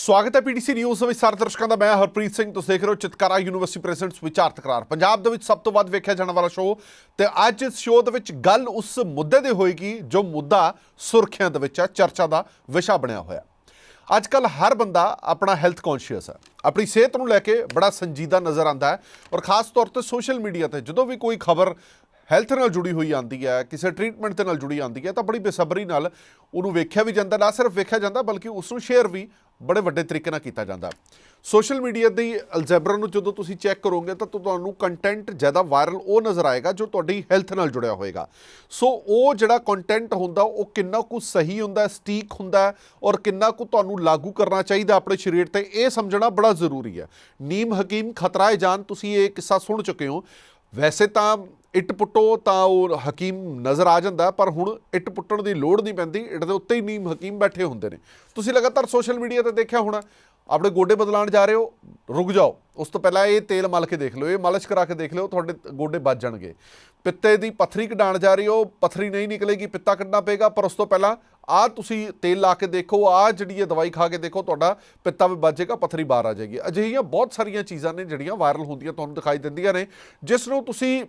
ਸਵਾਗਤ ਹੈ PTC news ਵਿੱਚ ਸਾਰੇ ਦਰਸ਼ਕਾਂ ਦਾ, ਮੈਂ ਹਰਪ੍ਰੀਤ ਸਿੰਘ। ਤੁਸੀਂ ਦੇਖ ਰਹੇ ਹੋ ਚਿਤਕਾਰਾ ਯੂਨੀਵਰਸਿਟੀ ਪ੍ਰੈਜ਼ੈਂਟਸ ਵਿਚਾਰ ਤਕਰਾਰ। ਪੰਜਾਬ ਦੇ ਵਿੱਚ ਸਭ ਤੋਂ ਵੱਧ ਵੇਖਿਆ ਜਾਣ ਵਾਲਾ ਸ਼ੋਅ ਤੇ ਅੱਜ ਇਸ ਸ਼ੋਅ ਦੇ ਵਿੱਚ ਗੱਲ ਉਸ ਮੁੱਦੇ ਦੇ ਹੋਏਗੀ, ਜੋ ਮੁੱਦਾ ਸੁਰਖੀਆਂ ਦੇ ਵਿੱਚ ਹੈ, ਚਰਚਾ ਦਾ ਵਿਸ਼ਾ ਬਣਿਆ ਹੋਇਆ। ਅੱਜ ਕੱਲ ਹਰ ਬੰਦਾ ਆਪਣਾ ਹੈਲਥ ਕੌਨਸ਼ੀਅਸ ਹੈ। ਆਪਣੀ ਸਿਹਤ ਨੂੰ ਲੈ ਕੇ ਬੜਾ ਸੰਜੀਦਾ ਨਜ਼ਰ ਆਉਂਦਾ ਹੈ ਔਰ ਖਾਸ ਤੌਰ ਤੇ ਸੋਸ਼ਲ ਮੀਡੀਆ ਤੇ ਜਦੋਂ ਵੀ ਕੋਈ ਖਬਰ ਹੈਲਥ ਨਾਲ ਜੁੜੀ ਹੋਈ ਆਂਦੀ ਹੈ, ਕਿਸੇ ਟ੍ਰੀਟਮੈਂਟ ਦੇ ਨਾਲ ਜੁੜੀ ਆਂਦੀ ਹੈ, ਤਾਂ ਬੜੀ ਬੇਸਬਰੀ ਨਾਲ ਉਹਨੂੰ ਵੇਖਿਆ ਵੀ ਜਾਂਦਾ, ਨਾ ਸਿਰਫ ਵੇਖਿਆ ਜਾਂਦਾ, ਬਲਕਿ ਉਸ ਨੂੰ ਸ਼ੇਅਰ ਵੀ ਬੜੇ ਵੱਡੇ ਤਰੀਕੇ ਨਾਲ ਕੀਤਾ ਜਾਂਦਾ। ਸੋਸ਼ਲ ਮੀਡੀਆ ਦੀ ਅਲਜੈਬਰਾ ਨੂੰ ਜਦੋਂ ਤੁਸੀਂ ਚੈੱਕ ਕਰੋਗੇ ਤਾਂ ਤੁਹਾਨੂੰ ਕੰਟੈਂਟ ਜ਼ਿਆਦਾ ਵਾਇਰਲ ਉਹ ਨਜ਼ਰ ਆਏਗਾ ਜੋ ਤੁਹਾਡੀ ਹੈਲਥ ਨਾਲ ਜੁੜਿਆ ਹੋਏਗਾ। ਸੋ ਉਹ ਜਿਹੜਾ ਕੰਟੈਂਟ ਹੁੰਦਾ, ਉਹ ਕਿੰਨਾ ਕੁ ਸਹੀ ਹੁੰਦਾ, ਸਟੀਕ ਹੁੰਦਾ ਔਰ ਕਿੰਨਾ ਕੁ ਤੁਹਾਨੂੰ ਲਾਗੂ ਕਰਨਾ ਚਾਹੀਦਾ ਆਪਣੇ ਸਰੀਰ ਤੇ, ਇਹ ਸਮਝਣਾ ਬੜਾ ਜ਼ਰੂਰੀ ਹੈ। ਨੀਮ ਹਕੀਮ ਖਤਰਾਏ ਜਾਨ, ਤੁਸੀਂ ਇਹ ਕਿੱਸਾ ਸੁਣ ਚੁੱਕੇ ਹੋ। ਵੈਸੇ ਤਾਂ ਇੱਟ ਪੁੱਟੋ ਤਾਂ ਉਹ ਹਕੀਮ ਨਜ਼ਰ ਆ ਜਾਂਦਾ, ਪਰ ਹੁਣ ਇੱਟ ਪੁੱਟਣ ਦੀ ਲੋੜ ਨਹੀਂ ਪੈਂਦੀ, ਇੱਟ ਦੇ ਉੱਤੇ ਹੀ ਨੀਮ ਹਕੀਮ ਬੈਠੇ ਹੁੰਦੇ ਨੇ। ਤੁਸੀਂ ਲਗਾਤਾਰ ਸੋਸ਼ਲ ਮੀਡੀਆ ਤੇ ਦੇਖਿਆ ਹੋਣਾ, ਆਪਣੇ ਗੋਡੇ ਬਦਲਾਉਣ ਜਾ ਰਹੇ ਹੋ, ਰੁਕ ਜਾਓ। ਉਸ ਤੋਂ ਪਹਿਲਾਂ ਇਹ ਤੇਲ ਮਲ ਕੇ ਦੇਖ ਲਓ, ਇਹ ਮਾਲਿਸ਼ ਕਰਾ ਕੇ ਦੇਖ ਲਿਓ, ਤੁਹਾਡੇ ਗੋਡੇ ਬਚ ਜਾਣਗੇ। ਪਿੱਤੇ ਦੀ ਪੱਥਰੀ ਕਢਾਣ ਜਾ ਰਹੇ ਹੋ, ਪੱਥਰੀ ਨਹੀਂ ਨਿਕਲੇਗੀ, ਪਿੱਤਾ ਕੱਢਣਾ ਪਏਗਾ, ਪਰ ਉਸ ਤੋਂ ਪਹਿਲਾਂ ਆ ਤੁਸੀਂ ਤੇਲ ਲਾ ਕੇ ਦੇਖੋ ਆ ਜਿਹੜੀ ਇਹ ਦਵਾਈ ਖਾ ਕੇ ਦੇਖੋ, ਤੁਹਾਡਾ ਪਿੱਤਾ ਵੀ ਬਚ ਵੱਜੇਗਾ ਪੱਥਰੀ ਬਾਹਰ ਆ ਜਾਏਗੀ। ਅਜਿਹੀਆਂ ਬਹੁਤ ਸਾਰੀਆਂ ਚੀਜ਼ਾਂ ਨੇ ਜਿਹੜੀਆਂ ਵਾਇਰਲ ਹੁੰਦੀਆਂ, ਤੁਹਾਨੂੰ ਦਿਖਾਈ ਦਿੰਦੀਆਂ ਨੇ, ਜਿਸ ਨੂੰ ਤੁਸੀਂ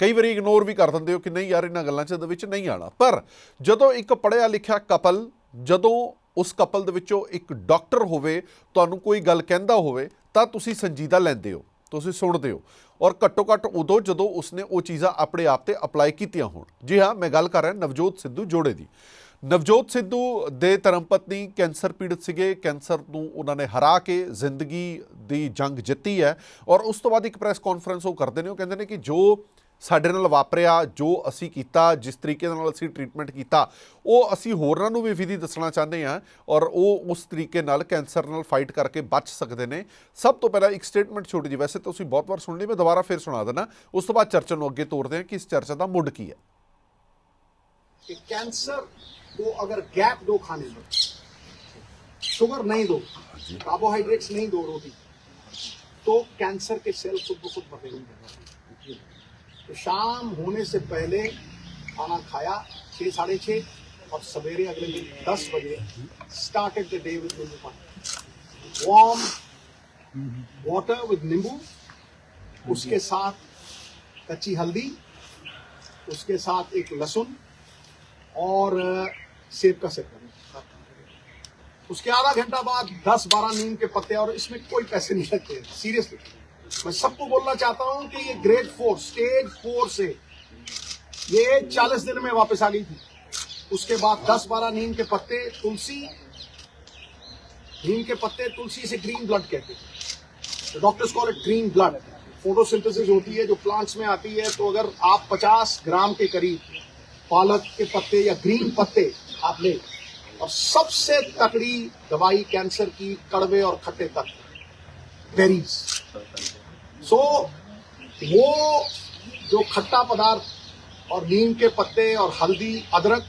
ਕਈ ਵਾਰੀ ਇਗਨੋਰ ਵੀ ਕਰ ਦਿੰਦੇ ਹੋ ਕਿ ਨਹੀਂ ਯਾਰ, ਇਹਨਾਂ ਗੱਲਾਂ 'ਚ ਦੇ ਵਿੱਚ ਨਹੀਂ ਆਣਾ ਪਰ ਜਦੋਂ ਇੱਕ ਪੜਿਆ ਲਿਖਿਆ ਕਪਲ ਜਦੋਂ ਉਸ ਕਪਲ ਦੇ ਵਿੱਚੋਂ ਇੱਕ ਡਾਕਟਰ ਹੋਵੇ, ਤੁਹਾਨੂੰ ਕੋਈ ਗੱਲ ਕਹਿੰਦਾ ਹੋਵੇ, ਤਾਂ ਤੁਸੀਂ ਸੰਜੀਦਾ ਲੈਂਦੇ ਹੋ, ਤੁਸੀਂ ਸੁਣਦੇ ਹੋ। ਔਰ ਘੱਟੋ ਘੱਟ ਉਦੋਂ ਜਦੋਂ ਉਸਨੇ ਉਹ ਚੀਜ਼ਾਂ ਆਪਣੇ ਆਪ ਤੇ ਅਪਲਾਈ ਕੀਤੀਆਂ ਹੋਣ। ਜੀ ਹਾਂ, ਮੈਂ ਗੱਲ ਕਰ ਰਿਹਾ ਨਵਜੋਤ ਸਿੱਧੂ ਜੋੜੇ ਦੀ। ਨਵਜੋਤ ਸਿੱਧੂ ਦੇ ਧਰਮਪਤਨੀ ਕੈਂਸਰ ਪੀੜਤ ਸੀਗੇ, ਕੈਂਸਰ ਨੂੰ ਉਹਨਾਂ ਨੇ ਹਰਾ ਕੇ ਜ਼ਿੰਦਗੀ ਦੀ ਜੰਗ ਜਿੱਤੀ ਹੈ। ਔਰ ਉਸ ਤੋਂ ਬਾਅਦ ਇੱਕ ਪ੍ਰੈਸ ਕਾਨਫਰੰਸ ਉਹ ਕਰਦੇ ਨੇ, ਉਹ ਕਹਿੰਦੇ ਨੇ ਕਿ ਜੋ ਸਾਡੇ ਨਾਲ ਵਾਪਰਿਆ ਜੋ ਅਸੀਂ ਕੀਤਾ ਜਿਸ ਤਰੀਕੇ ਨਾਲ ਅਸੀਂ ਟ੍ਰੀਟਮੈਂਟ ਕੀਤਾ ਉਹ ਅਸੀਂ ਹੋਰਾਂ ਨੂੰ ਵੀ ਵਿਧੀ ਦੱਸਣਾ ਚਾਹੁੰਦੇ ਹਾਂ ਔਰ ਉਹ ਉਸ ਤਰੀਕੇ ਨਾਲ ਕੈਂਸਰ ਨਾਲ ਫਾਈਟ ਕਰਕੇ ਬਚ ਸਕਦੇ ਨੇ ਸਭ ਤੋਂ ਪਹਿਲਾਂ ਇੱਕ ਸਟੇਟਮੈਂਟ ਛੋਟੀ ਜੀ ਵੈਸੇ ਤੁਸੀਂ ਬਹੁਤ ਵਾਰ ਸੁਣ ਲਈ ਮੈਂ ਦੁਬਾਰਾ ਫਿਰ ਸੁਣਾ ਦੇਣਾ ਉਸ ਤੋਂ ਬਾਅਦ ਚਰਚਾ ਨੂੰ ਅੱਗੇ ਤੋਰਦੇ ਹਾਂ ਕਿ ਇਸ ਚਰਚਾ ਦਾ ਮੁੱਢ ਕੀ ਹੈ कि कैंसर को अगर गैप दो खाने में शुगर नहीं दो कार्बोहाइड्रेट्स नहीं दो रोटी तो कैंसर के सेल खुद ब खुद बढ़ेंगे तो शाम होने से पहले खाना खाया छः साढ़े छः और सवेरे अगले दिन दस बजे स्टार्टेड द डे विद नींबू पानी वार्म वाटर विद नींबू उसके साथ कच्ची हल्दी, उसके साथ एक लहसुन और सेब का सेवन उसके आधा घंटा बाद दस बारह नीम के पत्ते और इसमें कोई पैसे नहीं लगते सीरियसली मैं सबको बोलना चाहता हूँ कि ये ग्रेड फोर स्टेज फोर से ये 40 दिन में वापस आ गई थी। उसके बाद दस बारह नीम के पत्ते तुलसी, नीम के पत्ते तुलसी से ग्रीन ब्लड कहते हैं। Doctors call it green blood photosynthesis होती है, जो प्लांट्स में आती है तो अगर आप 50 ग्राम के करीब पालक के पत्ते या ग्रीन पत्ते आप लें, और सबसे तकड़ी दवाई कैंसर की, कड़वे और खट्टे तक बेरीज सो वो जो खट्टा पदार्थ और नीम के पत्ते और हल्दी अदरक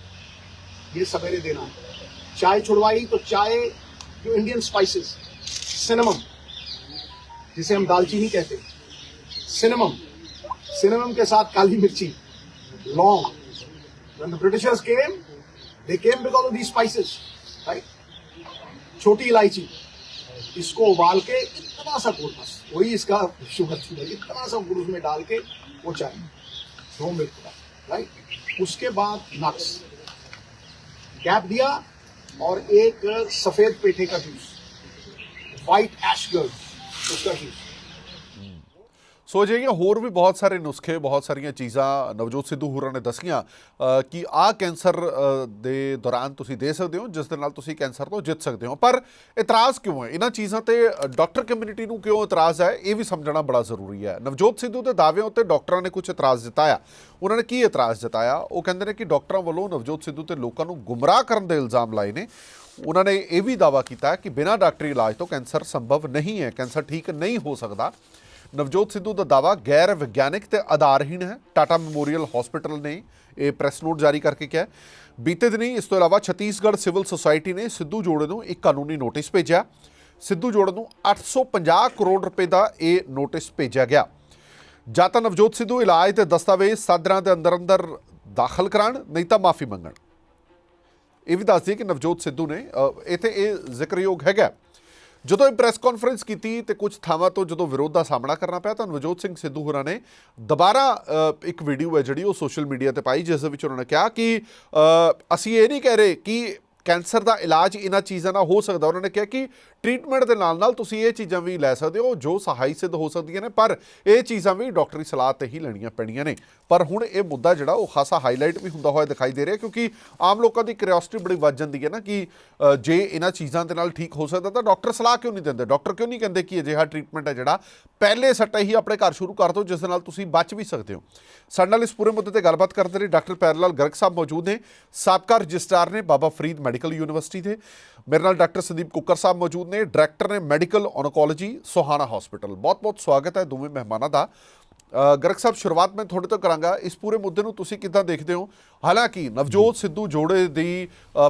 ये सवेरे देना है। चाय छुड़वाई तो चाय जो इंडियन स्पाइसेस सिनेमम जिसे हम दालचीनी कहते हैं। सिनेमम सिनेमम के साथ काली मिर्ची लौंग when the Britishers came, they came because of these spices, right? छोटी इलायची इसको उबाल के इतना सा गुड़ बस। वही इसका शुगर थी इतना सा गुड़ उसमें डाल के वो चाहिए दो मिल्क राइट उसके बाद नट्स गैप दिया और एक सफ़ेद पेठे का जूस वाइट एश गर्ड उसका जूस ਸੋ ਅਜਿਹੀਆਂ ਹੋਰ ਵੀ ਬਹੁਤ ਸਾਰੇ ਨੁਸਖੇ, ਬਹੁਤ ਸਾਰੀਆਂ ਚੀਜ਼ਾਂ ਨਵਜੋਤ ਸਿੱਧੂ ਹੋਰਾਂ ਨੇ ਦੱਸੀਆਂ ਕਿ ਆਹ ਕੈਂਸਰ ਦੇ ਦੌਰਾਨ ਤੁਸੀਂ ਦੇ ਸਕਦੇ ਹੋ, ਜਿਸ ਦੇ ਨਾਲ ਤੁਸੀਂ ਕੈਂਸਰ ਤੋਂ ਜਿੱਤ ਸਕਦੇ ਹੋ। ਪਰ ਇਤਰਾਜ਼ ਕਿਉਂ ਹੈ? ਇਹਨਾਂ ਚੀਜ਼ਾਂ ਤੇ ਡਾਕਟਰ ਕਮਿਊਨਿਟੀ ਨੂੰ ਕਿਉਂ ਇਤਰਾਜ਼ ਹੈ? ਇਹ ਵੀ ਸਮਝਣਾ ਬੜਾ ਜ਼ਰੂਰੀ ਹੈ। ਨਵਜੋਤ ਸਿੱਧੂ ਦੇ ਦਾਅਵਿਆਂ ਉੱਤੇ ਡਾਕਟਰਾਂ ਨੇ ਕੁਝ ਇਤਰਾਜ਼ ਜਤਾਇਆ। ਉਹਨਾਂ ਨੇ ਕੀ ਇਤਰਾਜ਼ ਜਤਾਇਆ? ਉਹ ਕਹਿੰਦੇ ਨੇ ਕਿ ਡਾਕਟਰਾਂ ਵੱਲੋਂ ਨਵਜੋਤ ਸਿੱਧੂ ਤੇ ਲੋਕਾਂ ਨੂੰ ਗੁੰਮਰਾਹ ਕਰਨ ਦੇ ਇਲਜ਼ਾਮ ਲਾਏ ਨੇ। ਉਹਨਾਂ ਨੇ ਇਹ ਵੀ ਦਾਅਵਾ ਕੀਤਾ ਕਿ ਬਿਨਾਂ ਡਾਕਟਰੀ ਇਲਾਜ ਤੋਂ ਕੈਂਸਰ ਸੰਭਵ ਨਹੀਂ ਹੈ, ਕੈਂਸਰ ਠੀਕ ਨਹੀਂ ਹੋ ਸਕਦਾ। ਨਵਜੋਤ ਸਿੱਧੂ ਦਾ ਦਾਵਾ ਗੈਰ ਵਿਗਿਆਨਕ ਤੇ ਆਧਾਰਹੀਣ ਹੈ। ਟਾਟਾ ਮੈਮੋਰੀਅਲ ਹਸਪੀਟਲ ਨੇ ਇਹ ਪ੍ਰੈਸ ਨੋਟ ਜਾਰੀ ਕਰਕੇ ਕਿਹਾ ਬੀਤੇ ਦਿਨੀ ਇਸ ਤੋਂ ਇਲਾਵਾ ਛੱਤੀਸਗੜ੍ਹ ਸਿਵਲ ਸੁਸਾਇਟੀ ਨੇ ਸਿੱਧੂ ਜੋੜੇ ਨੂੰ ਇੱਕ ਕਾਨੂੰਨੀ ਨੋਟਿਸ ਭੇਜਿਆ। ਸਿੱਧੂ ਜੋੜੇ ਨੂੰ 850 ਕਰੋੜ ਰੁਪਏ ਦਾ ਇਹ ਨੋਟਿਸ ਭੇਜਿਆ ਗਿਆ। ਜਾਂ ਤਾਂ ਨਵਜੋਤ ਸਿੱਧੂ ਇਲਾਜ ਤੇ ਦਸਤਾਵੇਜ਼ ਸਾਦਰਾਂ ਦੇ ਅੰਦਰ ਅੰਦਰ ਦਾਖਲ ਕਰਾਉਣ ਨਹੀਂ ਤਾਂ ਮਾਫੀ ਮੰਗਣ। ਇਹ ਵੀ ਦੱਸ ਦਈਏ ਕਿ ਨਵਜੋਤ ਸਿੱਧੂ ਨੇ ਅ, ਇੱਥੇ ਇਹ ਜ਼ਿਕਰਯੋਗ ਹੈਗਾ। ਜਦੋਂ ਇਹ ਪ੍ਰੈਸ ਕਾਨਫਰੰਸ ਕੀਤੀ ਤੇ ਕੁਝ ਥਾਵਾਂ ਤੋਂ ਜਦੋਂ ਵਿਰੋਧ ਦਾ ਸਾਹਮਣਾ ਕਰਨਾ ਪਿਆ ਤਾਂ ਨਵਜੋਤ ਸਿੰਘ ਸਿੱਧੂ ਹੋਰਾਂ ਨੇ ਦੁਬਾਰਾ ਇੱਕ ਵੀਡੀਓ ਹੈ ਜਿਹੜੀ ਉਹ ਸੋਸ਼ਲ ਮੀਡੀਆ ਤੇ ਪਾਈ, ਜਿਸ ਦੇ ਵਿੱਚ ਉਹਨਾਂ ਨੇ ਕਿਹਾ ਕਿ ਅਸੀਂ ਇਹ ਨਹੀਂ ਕਹਿ ਰਹੇ ਕਿ ਕੈਂਸਰ ਦਾ ਇਲਾਜ ਇਹਨਾਂ ਚੀਜ਼ਾਂ ਨਾਲ ਹੋ ਸਕਦਾ। ਉਹਨਾਂ ਨੇ ਕਿਹਾ ਕਿ ਟ੍ਰੀਟਮੈਂਟ ਦੇ ਨਾਲ ਨਾਲ ਤੁਸੀਂ ਇਹ ਚੀਜ਼ਾਂ ਵੀ ਲੈ ਸਕਦੇ ਹੋ ਜੋ ਸਹਾਈ ਸਿੱਧ ਹੋ ਸਕਦੀਆਂ ਨੇ, ਪਰ ਇਹ ਚੀਜ਼ਾਂ ਵੀ ਡਾਕਟਰੀ ਸਲਾਹ ਤੇ ਹੀ ਲੈਣੀਆਂ ਪੈਣੀਆਂ ਨੇ। ਪਰ ਹੁਣ ਇਹ ਮੁੱਦਾ ਜਿਹੜਾ ਉਹ ਖਾਸਾ ਹਾਈਲਾਈਟ ਵੀ ਹੁੰਦਾ ਹੋਇਆ ਦਿਖਾਈ ਦੇ ਰਿਹਾ ਕਿਉਂਕਿ ਆਮ ਲੋਕਾਂ ਦੀ ਕਿਉਰਿਓਸਿਟੀ ਬੜੀ ਵੱਧ ਜਾਂਦੀ ਹੈ ਨਾ ਕਿ ਜੇ ਇਹਨਾਂ ਚੀਜ਼ਾਂ ਦੇ ਨਾਲ ਠੀਕ ਹੋ ਸਕਦਾ ਤਾਂ ਡਾਕਟਰ ਸਲਾਹ ਕਿਉਂ ਨਹੀਂ ਦਿੰਦੇ? ਡਾਕਟਰ ਕਿਉਂ ਨਹੀਂ ਕਹਿੰਦੇ ਕਿ ਅਜਿਹਾ ਟ੍ਰੀਟਮੈਂਟ ਹੈ ਜਿਹੜਾ ਪਹਿਲੇ ਸੱਟੇ ਹੀ ਆਪਣੇ ਘਰ ਸ਼ੁਰੂ ਕਰ ਦਿਓ, ਜਿਸ ਦੇ ਨਾਲ ਤੁਸੀਂ ਬਚ ਵੀ ਸਕਦੇ ਹੋ। ਸਾਡੇ ਨਾਲ ਇਸ ਪੂਰੇ ਮੁੱਦੇ ਤੇ ਗੱਲਬਾਤ ਕਰਦੇ ਨੇ ਡਾਕਟਰ ਪੈਰਲਾਲ ਗਰਗ ਸਾਹਿਬ ਮੌਜੂਦ ਨੇ। ਸਾਬਕਾ ਰਜਿਸਟਰਾਰ ਨੇ ਬਾਬਾ ਫਰੀਦ ਮੈਡੀਕਲ ਯੂਨੀਵਰਸਿਟੀ ਦੇ। ਮੇਰੇ ਨਾਲ ਡਾਕਟਰ ਸੰਦੀਪ ਕੁੱਕਰ ਸਾਹਿਬ ਮੌਜੂਦ ਨੇ ਡਾਇਰੈਕਟਰ ਨੇ ਮੈਡੀਕਲ ਓਨਕੋਲੋਜੀ ਸੋਹਾਣਾ ਹਸਪੀਟਲ। ਬਹੁਤ-ਬਹੁਤ ਸਵਾਗਤ ਹੈ ਦੋਵੇਂ ਮਹਿਮਾਨਾਂ ਦਾ। ਗਰਗ ਸਾਹਿਬ ਸ਼ੁਰੂਆਤ ਮੈਂ ਤੁਹਾਡੇ ਤੋਂ ਕਰਾਂਗਾ। ਇਸ ਪੂਰੇ ਮੁੱਦੇ ਨੂੰ ਤੁਸੀਂ ਕਿੱਦਾਂ ਦੇਖਦੇ ਹੋ? ਹਾਲਾਂਕਿ ਨਵਜੋਤ ਸਿੱਧੂ ਜੋੜੇ ਦੀ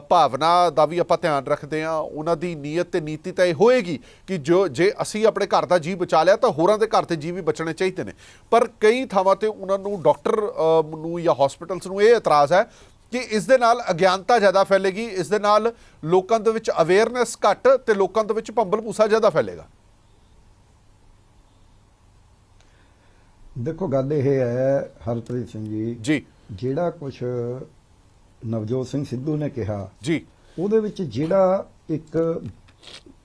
ਭਾਵਨਾ ਦਾ ਵੀ ਆਪਾਂ ਧਿਆਨ ਰੱਖਦੇ ਹਾਂ। ਉਹਨਾਂ ਦੀ ਨੀਅਤ ਤੇ ਨੀਤੀ ਤਾਂ ਇਹ ਹੋਏਗੀ ਕਿ ਜੋ ਜੇ ਅਸੀਂ ਆਪਣੇ ਘਰ ਦਾ ਜੀ ਬਚਾ ਲਿਆ ਤਾਂ ਹੋਰਾਂ ਦੇ ਘਰ ਤੇ ਜੀ ਵੀ ਬਚਣੇ ਚਾਹੀਦੇ ਨੇ। ਪਰ ਕਈ ਥਾਵਾਂ ਤੇ ਉਹਨਾਂ ਨੂੰ ਡਾਕਟਰ ਨੂੰ ਜਾਂ ਹਸਪੀਟਲਸ ਨੂੰ ਇਹ ਇਤਰਾਜ਼ ਹੈ ਕਿ ਇਸ ਦੇ ਨਾਲ ਅਗਿਆਨਤਾ ਜ਼ਿਆਦਾ ਫੈਲੇਗੀ ਇਸ ਦੇ ਨਾਲ ਲੋਕਾਂ ਦੇ ਵਿੱਚ ਅਵੇਅਰਨੈਸ ਘੱਟ ਤੇ ਲੋਕਾਂ ਦੇ ਵਿੱਚ ਭੰਬਲ ਭੂਸਾ ਜ਼ਿਆਦਾ ਫੈਲੇਗਾ। ਦੇਖੋ ਗੱਲ ਇਹ ਹੈ ਹਰਪ੍ਰੀਤ ਸਿੰਘ ਜੀ ਜੀ। ਜਿਹੜਾ ਕੁਝ ਨਵਜੋਤ ਸਿੰਘ ਸਿੱਧੂ ਨੇ ਕਿਹਾ ਜੀ। ਉਹਦੇ ਵਿੱਚ ਜਿਹੜਾ ਇੱਕ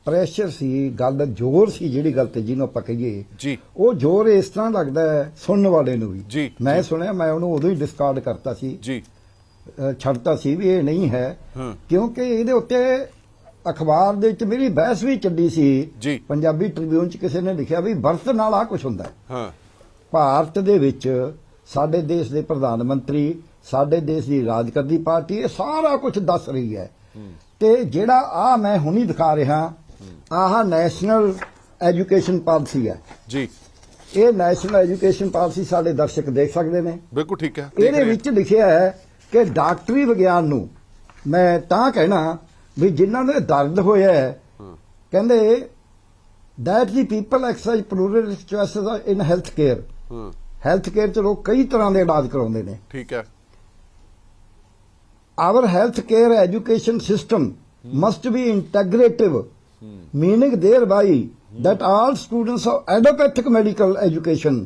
ਪ੍ਰੈਸ਼ਰ ਸੀ ਗੱਲ ਜ਼ੋਰ ਸੀ ਜਿਹੜੀ ਗੱਲ ਤੇ ਜਿਹਨੂੰ ਆਪਾਂ ਕਹੀਏ ਜੀ। ਉਹ ਜ਼ੋਰ ਇਸ ਤਰ੍ਹਾਂ ਲੱਗਦਾ ਹੈ ਸੁਣਨ ਵਾਲੇ ਨੂੰ ਵੀ। ਜੀ, ਮੈਂ। ਸੁਣਿਆ ਮੈਂ ਉਹਨੂੰ ਉਦੋਂ ਹੀ ਡਿਸਕਾਰਡ ਕਰਤਾ ਸੀ। ਜੀ। ਛੱਡਤਾ ਸੀ ਵੀ ਇਹ ਨਹੀਂ ਹੈ। ਕਿਉਂਕਿ ਇਹਦੇ ਉੱਤੇ ਅਖਬਾਰ ਦੇ ਵਿੱਚ ਮੇਰੀ ਬਹਿਸ ਵੀ ਚੱਲੀ ਸੀ। ਪੰਜਾਬੀ ਟ੍ਰਿਬਿਊਨ ਚ ਕਿਸੇ ਨੇ ਲਿਖਿਆ ਵੀ ਵਰਤ ਨਾਲ ਆ ਕੁਝ ਹੁੰਦਾ ਹੈ। ਭਾਰਤ ਦੇ ਵਿੱਚ ਸਾਡੇ ਦੇਸ਼ ਦੇ ਪ੍ਰਧਾਨ ਮੰਤਰੀ ਸਾਡੇ ਦੇਸ਼ ਦੀ ਰਾਜ ਕਰਦੀ ਪਾਰਟੀ ਇਹ ਸਾਰਾ ਕੁਝ ਦੱਸ ਰਹੀ ਹੈ। ਤੇ ਜਿਹੜਾ ਆ ਮੈਂ ਹੁਣੀ ਦਿਖਾ ਰਿਹਾ ਆਹ ਨੈਸ਼ਨਲ ਐਜੂਕੇਸ਼ਨ ਪਾਲਿਸੀ ਹੈ। ਜੀ। ਇਹ ਨੈਸ਼ਨਲ ਐਜੂਕੇਸ਼ਨ ਪਾਲਿਸੀ ਸਾਡੇ ਦਰਸ਼ਕ ਦੇਖ ਸਕਦੇ ਨੇ। ਬਿਲਕੁਲ ਠੀਕ ਹੈ। ਇਹਦੇ ਵਿੱਚ ਲਿਖਿਆ ਹੈ ਕਿ ਡਾਕਟਰੀ ਵਿਗਿਆਨ ਨੂੰ ਮੈਂ ਤਾਂ ਕਹਿਣਾ ਵੀ ਜਿਨ੍ਹਾਂ ਦੇ ਦਰਦ ਹੋਇਆ। ਕਹਿੰਦੇ that the people exercise plural choices in health care ਹਾਂ ਹੈਲਥ ਕੇਅਰ ਚ ਲੋਕ ਕਈ ਤਰ੍ਹਾਂ ਦੇ ਇਲਾਜ ਕਰਾਉਂਦੇ ਨੇ ਠੀਕ ਹੈ our health care education system must be integrative meaning thereby that all students of allopathic medical education